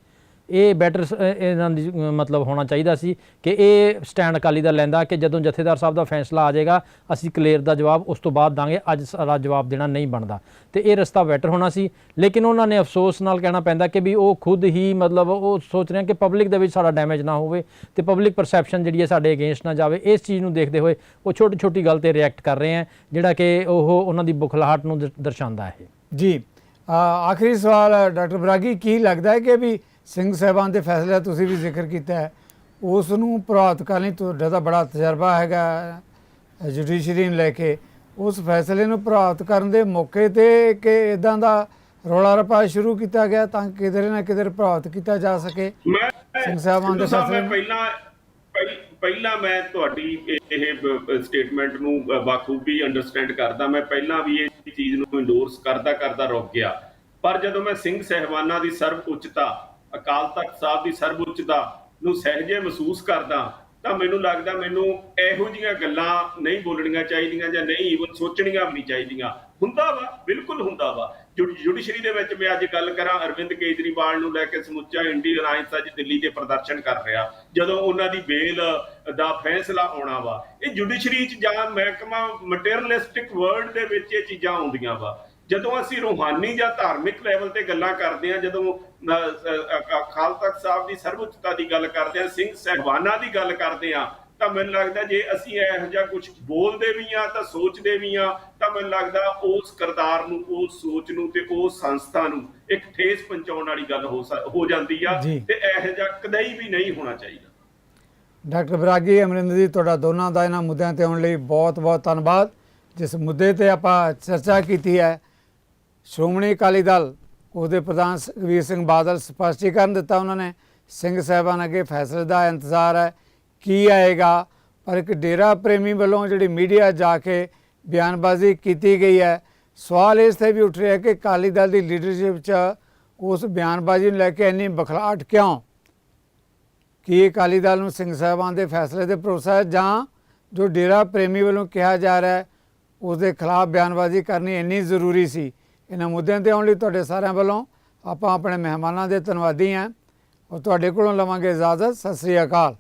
ਇਹ ਬੈਟਰ ਇਹਨਾਂ ਦੀ ਮਤਲਬ ਹੋਣਾ ਚਾਹੀਦਾ ਸੀ ਕਿ ਇਹ ਸਟੈਂਡ ਅਕਾਲੀ ਦਾ ਲੈਂਦਾ ਕਿ ਜਦੋਂ ਜਥੇਦਾਰ ਸਾਹਿਬ ਦਾ ਫੈਸਲਾ ਆ ਜਾਏਗਾ, ਅਸੀਂ ਕਲੀਅਰ ਦਾ ਜਵਾਬ ਉਸ ਤੋਂ ਬਾਅਦ ਦਾਂਗੇ, ਅੱਜ ਸਾਰਾ ਜਵਾਬ ਦੇਣਾ ਨਹੀਂ ਬਣਦਾ। ਤੇ ਇਹ ਰਸਤਾ ਬੈਟਰ ਹੋਣਾ ਸੀ, ਲੇਕਿਨ ਉਹਨਾਂ ਨੇ ਅਫਸੋਸ ਨਾਲ ਕਹਿਣਾ ਪੈਂਦਾ ਕਿ ਵੀ ਉਹ ਖੁਦ ਹੀ ਮਤਲਬ ਉਹ ਸੋਚ ਰਹੇ ਕਿ ਪਬਲਿਕ ਦੇ ਵਿੱਚ ਸਾਡਾ ਡੈਮੇਜ ਨਾ ਹੋਵੇ ਤੇ ਪਬਲਿਕ ਪਰਸੈਪਸ਼ਨ ਜਿਹੜੀ ਹੈ ਸਾਡੇ ਅਗੇਂਸਟ ਨਾ ਜਾਵੇ। ਇਸ ਚੀਜ਼ ਨੂੰ ਦੇਖਦੇ ਹੋਏ ਉਹ ਛੋਟੀ ਛੋਟੀ ਗੱਲ ਤੇ ਰਿਐਕਟ ਕਰ ਰਹੇ ਆ, ਜਿਹੜਾ ਕਿ ਉਹ ਉਹਨਾਂ ਦੀ ਬੁਖਲਾਹਟ ਨੂੰ ਦਰ- ਦਰਸਾਉਂਦਾ ਹੈ। ਜੀ ਆਖਰੀ ਸਵਾਲ, ਡਾਕਟਰ ਬਰਾਗੀ, ਕੀ ਲੱਗਦਾ ਹੈ ਕਿ ਵੀ ਸਿੰਘ ਸਾਹਿਬਾਨ ਦੇ ਫੈਸਲੇ ਦਾ ਤੁਸੀਂ ਵੀ ਜ਼ਿਕਰ ਕੀਤਾ ਹੈ। ਉਸ ਨੂੰ ਲਈ ਤੁਹਾਡਾ ਤਾਂ ਬੜਾ ਤਜਰਬਾ ਹੈਗਾ ਜੁਡੀਸ਼ਰੀ ਨੂੰ ਲੈ ਕੇ। ਉਸ ਫੈਸਲੇ ਨੂੰ ਪ੍ਰਭਾਵਿਤ ਕਰਨ ਦੇ ਮੌਕੇ ਤੇ ਕਿ ਇਦਾਂ ਦਾ ਰੌਲਾ ਰੱਪਾ ਸ਼ੁਰੂ ਕੀਤਾ ਗਿਆ ਤਾਂ ਕਿ ਕਿਧਰੇ ਨਾ ਕਿਧਰੇ ਪ੍ਰਭਾਵਿਤ ਕੀਤਾ ਜਾ ਸਕੇ। ਸਿੰਘ ਸਾਹਿਬਾਨ ਦੇ ਫੈਸਲੇ ਪਹਿਲਾਂ ਪਹਿ- ਪਹਿਲਾਂ ਮੈਂ ਤੁਹਾਡੀ ਇਹ- ਸਟੇਟਮੈਂਟ ਨੂੰ ਬਾਖੂਬੀ ਅੰਡਰਸਟੈਂਡ ਕਰਦਾ। ਮੈਂ ਪਹਿਲਾਂ ਵੀ ਇਹ ਚੀਜ਼ ਨੂੰ ਇੰਡੋਰਸ ਕਰਦਾ ਕਰਦਾ ਰੁਕ ਗਿਆ। ਪਰ ਜਦੋਂ ਮੈਂ ਸਿੰਘ ਸਹਿਬਾਨਾਂ ਦੀ ਸਰਵ ਉੱਚਤਾ ਅਕਾਲ ਤਖਤ ਸਾਹਿਬ ਦੀ ਸਰਵਉੱਚਤਾ ਨੂੰ ਸਹਿਜੇ ਮਹਿਸੂਸ ਕਰਦਾ ਤਾਂ ਮੈਨੂੰ ਲੱਗਦਾ ਮੈਨੂੰ ਇਹੋ ਜੀਆਂ ਗੱਲਾਂ ਨਹੀਂ ਬੋਲਣੀਆਂ ਚਾਹੀਦੀਆਂ ਜਾਂ ਨਹੀਂ ਈਵਨ ਸੋਚਣੀਆਂ ਵੀ ਨਹੀਂ ਚਾਹੀਦੀਆਂ। ਹੁੰਦਾ ਵਾ, ਬਿਲਕੁਲ ਹੁੰਦਾ ਵਾ। ਜੁਡੀਸ਼ਰੀ ਦੇ ਵਿੱਚ ਮੈਂ ਅੱਜ ਗੱਲ ਕਰਾਂ, ਅਰਵਿੰਦ ਕੇਜਰੀਵਾਲ ਨੂੰ ਲੈ ਕੇ ਸਮੁੱਚਾ ਇੰਡੀਅਨ ਅਲਾਈਅੰਸ ਅੱਜ ਦਿੱਲੀ ਤੇ ਪ੍ਰਦਰਸ਼ਨ ਕਰ ਰਿਹਾ। ਜਦੋਂ ਉਹਨਾਂ ਦੀ ਬੇਲ ਦਾ ਫੈਸਲਾ ਆਉਣਾ ਵਾ, ਇਹ ਜੁਡੀਸ਼ਰੀ ਚ ਜਾਂ ਮਹਿਕਮਾ ਮਟੀਰੀਅਲਿਸਟਿਕ ਵਰਲਡ ਦੇ ਵਿੱਚ ਇਹ ਚੀਜ਼ਾਂ ਆਉਂਦੀਆਂ ਵਾ। ਜਦੋਂ ਅਸੀਂ ਰੂਹਾਨੀ ਜਾਂ ਧਾਰਮਿਕ ਲੈਵਲ ਤੇ ਗੱਲਾਂ ਕਰਦੇ ਹਾਂ, ਜਦੋਂ ਅਕਾਲ ਤਖਤ ਸਾਹਿਬ ਦੀ ਸਰਵਉੱਚਤਾ ਦੀ ਗੱਲ ਕਰਦੇ ਹਾਂ ਸਿੰਘ ਸਹਿਬਾਨਾਂ ਦੀ ਗੱਲ ਕਰਦੇ ਹਾਂ ਤਾਂ ਮੈਨੂੰ ਲੱਗਦਾ ਜੇ ਅਸੀਂ ਇਹੋ ਜਿਹਾ ਕੁਝ ਬੋਲਦੇ ਵੀ ਆ ਤਾਂ ਸੋਚਦੇ ਵੀ ਆ ਤਾਂ ਮੈਨੂੰ ਲੱਗਦਾ ਉਸ ਕਰਤਾਰ ਨੂੰ ਉਸ ਸੋਚ ਨੂੰ ਤੇ ਉਸ ਸੰਸਥਾ ਨੂੰ ਇੱਕ ਠੇਸ ਪਹੁੰਚਾਉਣ ਵਾਲੀ ਗੱਲ ਹੋ ਜਾਂਦੀ ਆ। ਤੇ ਇਹੋ ਜਿਹਾ ਕਦਈ ਵੀ ਨਹੀਂ ਹੋਣਾ ਚਾਹੀਦਾ ਡਾਕਟਰ ਬਰਾਗੀ ਅਮਰਿੰਦਰ ਜੀ ਤੁਹਾਡਾ ਦੋਨਾਂ ਦਾ ਇਹਨਾਂ ਮੁੱਦਿਆਂ ਤੇ ਆਉਣ ਲਈ ਬਹੁਤ-ਬਹੁਤ ਧੰਨਵਾਦ ਜਿਸ ਮੁੱਦੇ ਤੇ ਆਪਾਂ ਚਰਚਾ ਕੀਤੀ ਹੈ ਸ਼੍ਰੋਮਣੀ ਅਕਾਲੀ ਦਲ ਉਹਦੇ ਪ੍ਰਧਾਨ ਸੁਖਬੀਰ ਸਿੰਘ ਬਾਦਲ ਸਪਸ਼ਟੀਕਰਨ ਦਿੱਤਾ ਉਹਨਾਂ ਨੇ, ਸਿੰਘ ਸਾਹਿਬਾਨ ਅੱਗੇ ਫੈਸਲੇ ਦਾ ਇੰਤਜ਼ਾਰ ਹੈ, ਕੀ ਆਏਗਾ? ਪਰ ਇੱਕ ਡੇਰਾ ਪ੍ਰੇਮੀ ਵੱਲੋਂ ਜਿਹੜੀ ਮੀਡੀਆ ਜਾ ਕੇ ਬਿਆਨਬਾਜ਼ੀ ਕੀਤੀ ਗਈ ਹੈ, ਸਵਾਲ ਇਸ ਤੇ ਵੀ ਉੱਠ ਰਿਹਾ ਕਿ ਅਕਾਲੀ ਦਲ ਦੀ ਲੀਡਰਸ਼ਿਪ 'ਚ ਉਸ ਬਿਆਨਬਾਜ਼ੀ ਨੂੰ ਲੈ ਕੇ ਇੰਨੀ ਬਖਲਾਹਟ ਕਿਉਂ? ਕੀ ਅਕਾਲੀ ਦਲ ਨੂੰ ਸਿੰਘ ਸਾਹਿਬਾਨ ਦੇ ਫੈਸਲੇ ਤੇ ਭਰੋਸਾ ਹੈ ਜਾਂ ਜੋ ਡੇਰਾ ਪ੍ਰੇਮੀ ਵੱਲੋਂ ਕਿਹਾ ਜਾ ਰਿਹਾ ਹੈ ਉਸ ਦੇ ਖਿਲਾਫ ਬਿਆਨਬਾਜ਼ੀ ਕਰਨੀ ਇੰਨੀ ਜ਼ਰੂਰੀ ਸੀ? ਇਹਨਾਂ ਮੁੱਦਿਆਂ ਤੇ ਆਉਣ ਲਈ ਤੁਹਾਡੇ ਸਾਰਿਆਂ ਵੱਲੋਂ ਆਪਾਂ ਆਪਣੇ ਮਹਿਮਾਨਾਂ ਦੇ ਧੰਨਵਾਦੀ ਹਾਂ। ਔਰ ਤੁਹਾਡੇ ਕੋਲੋਂ ਲਵਾਂਗੇ ਇਜਾਜ਼ਤ। ਸਤਿ ਸ੍ਰੀ ਅਕਾਲ।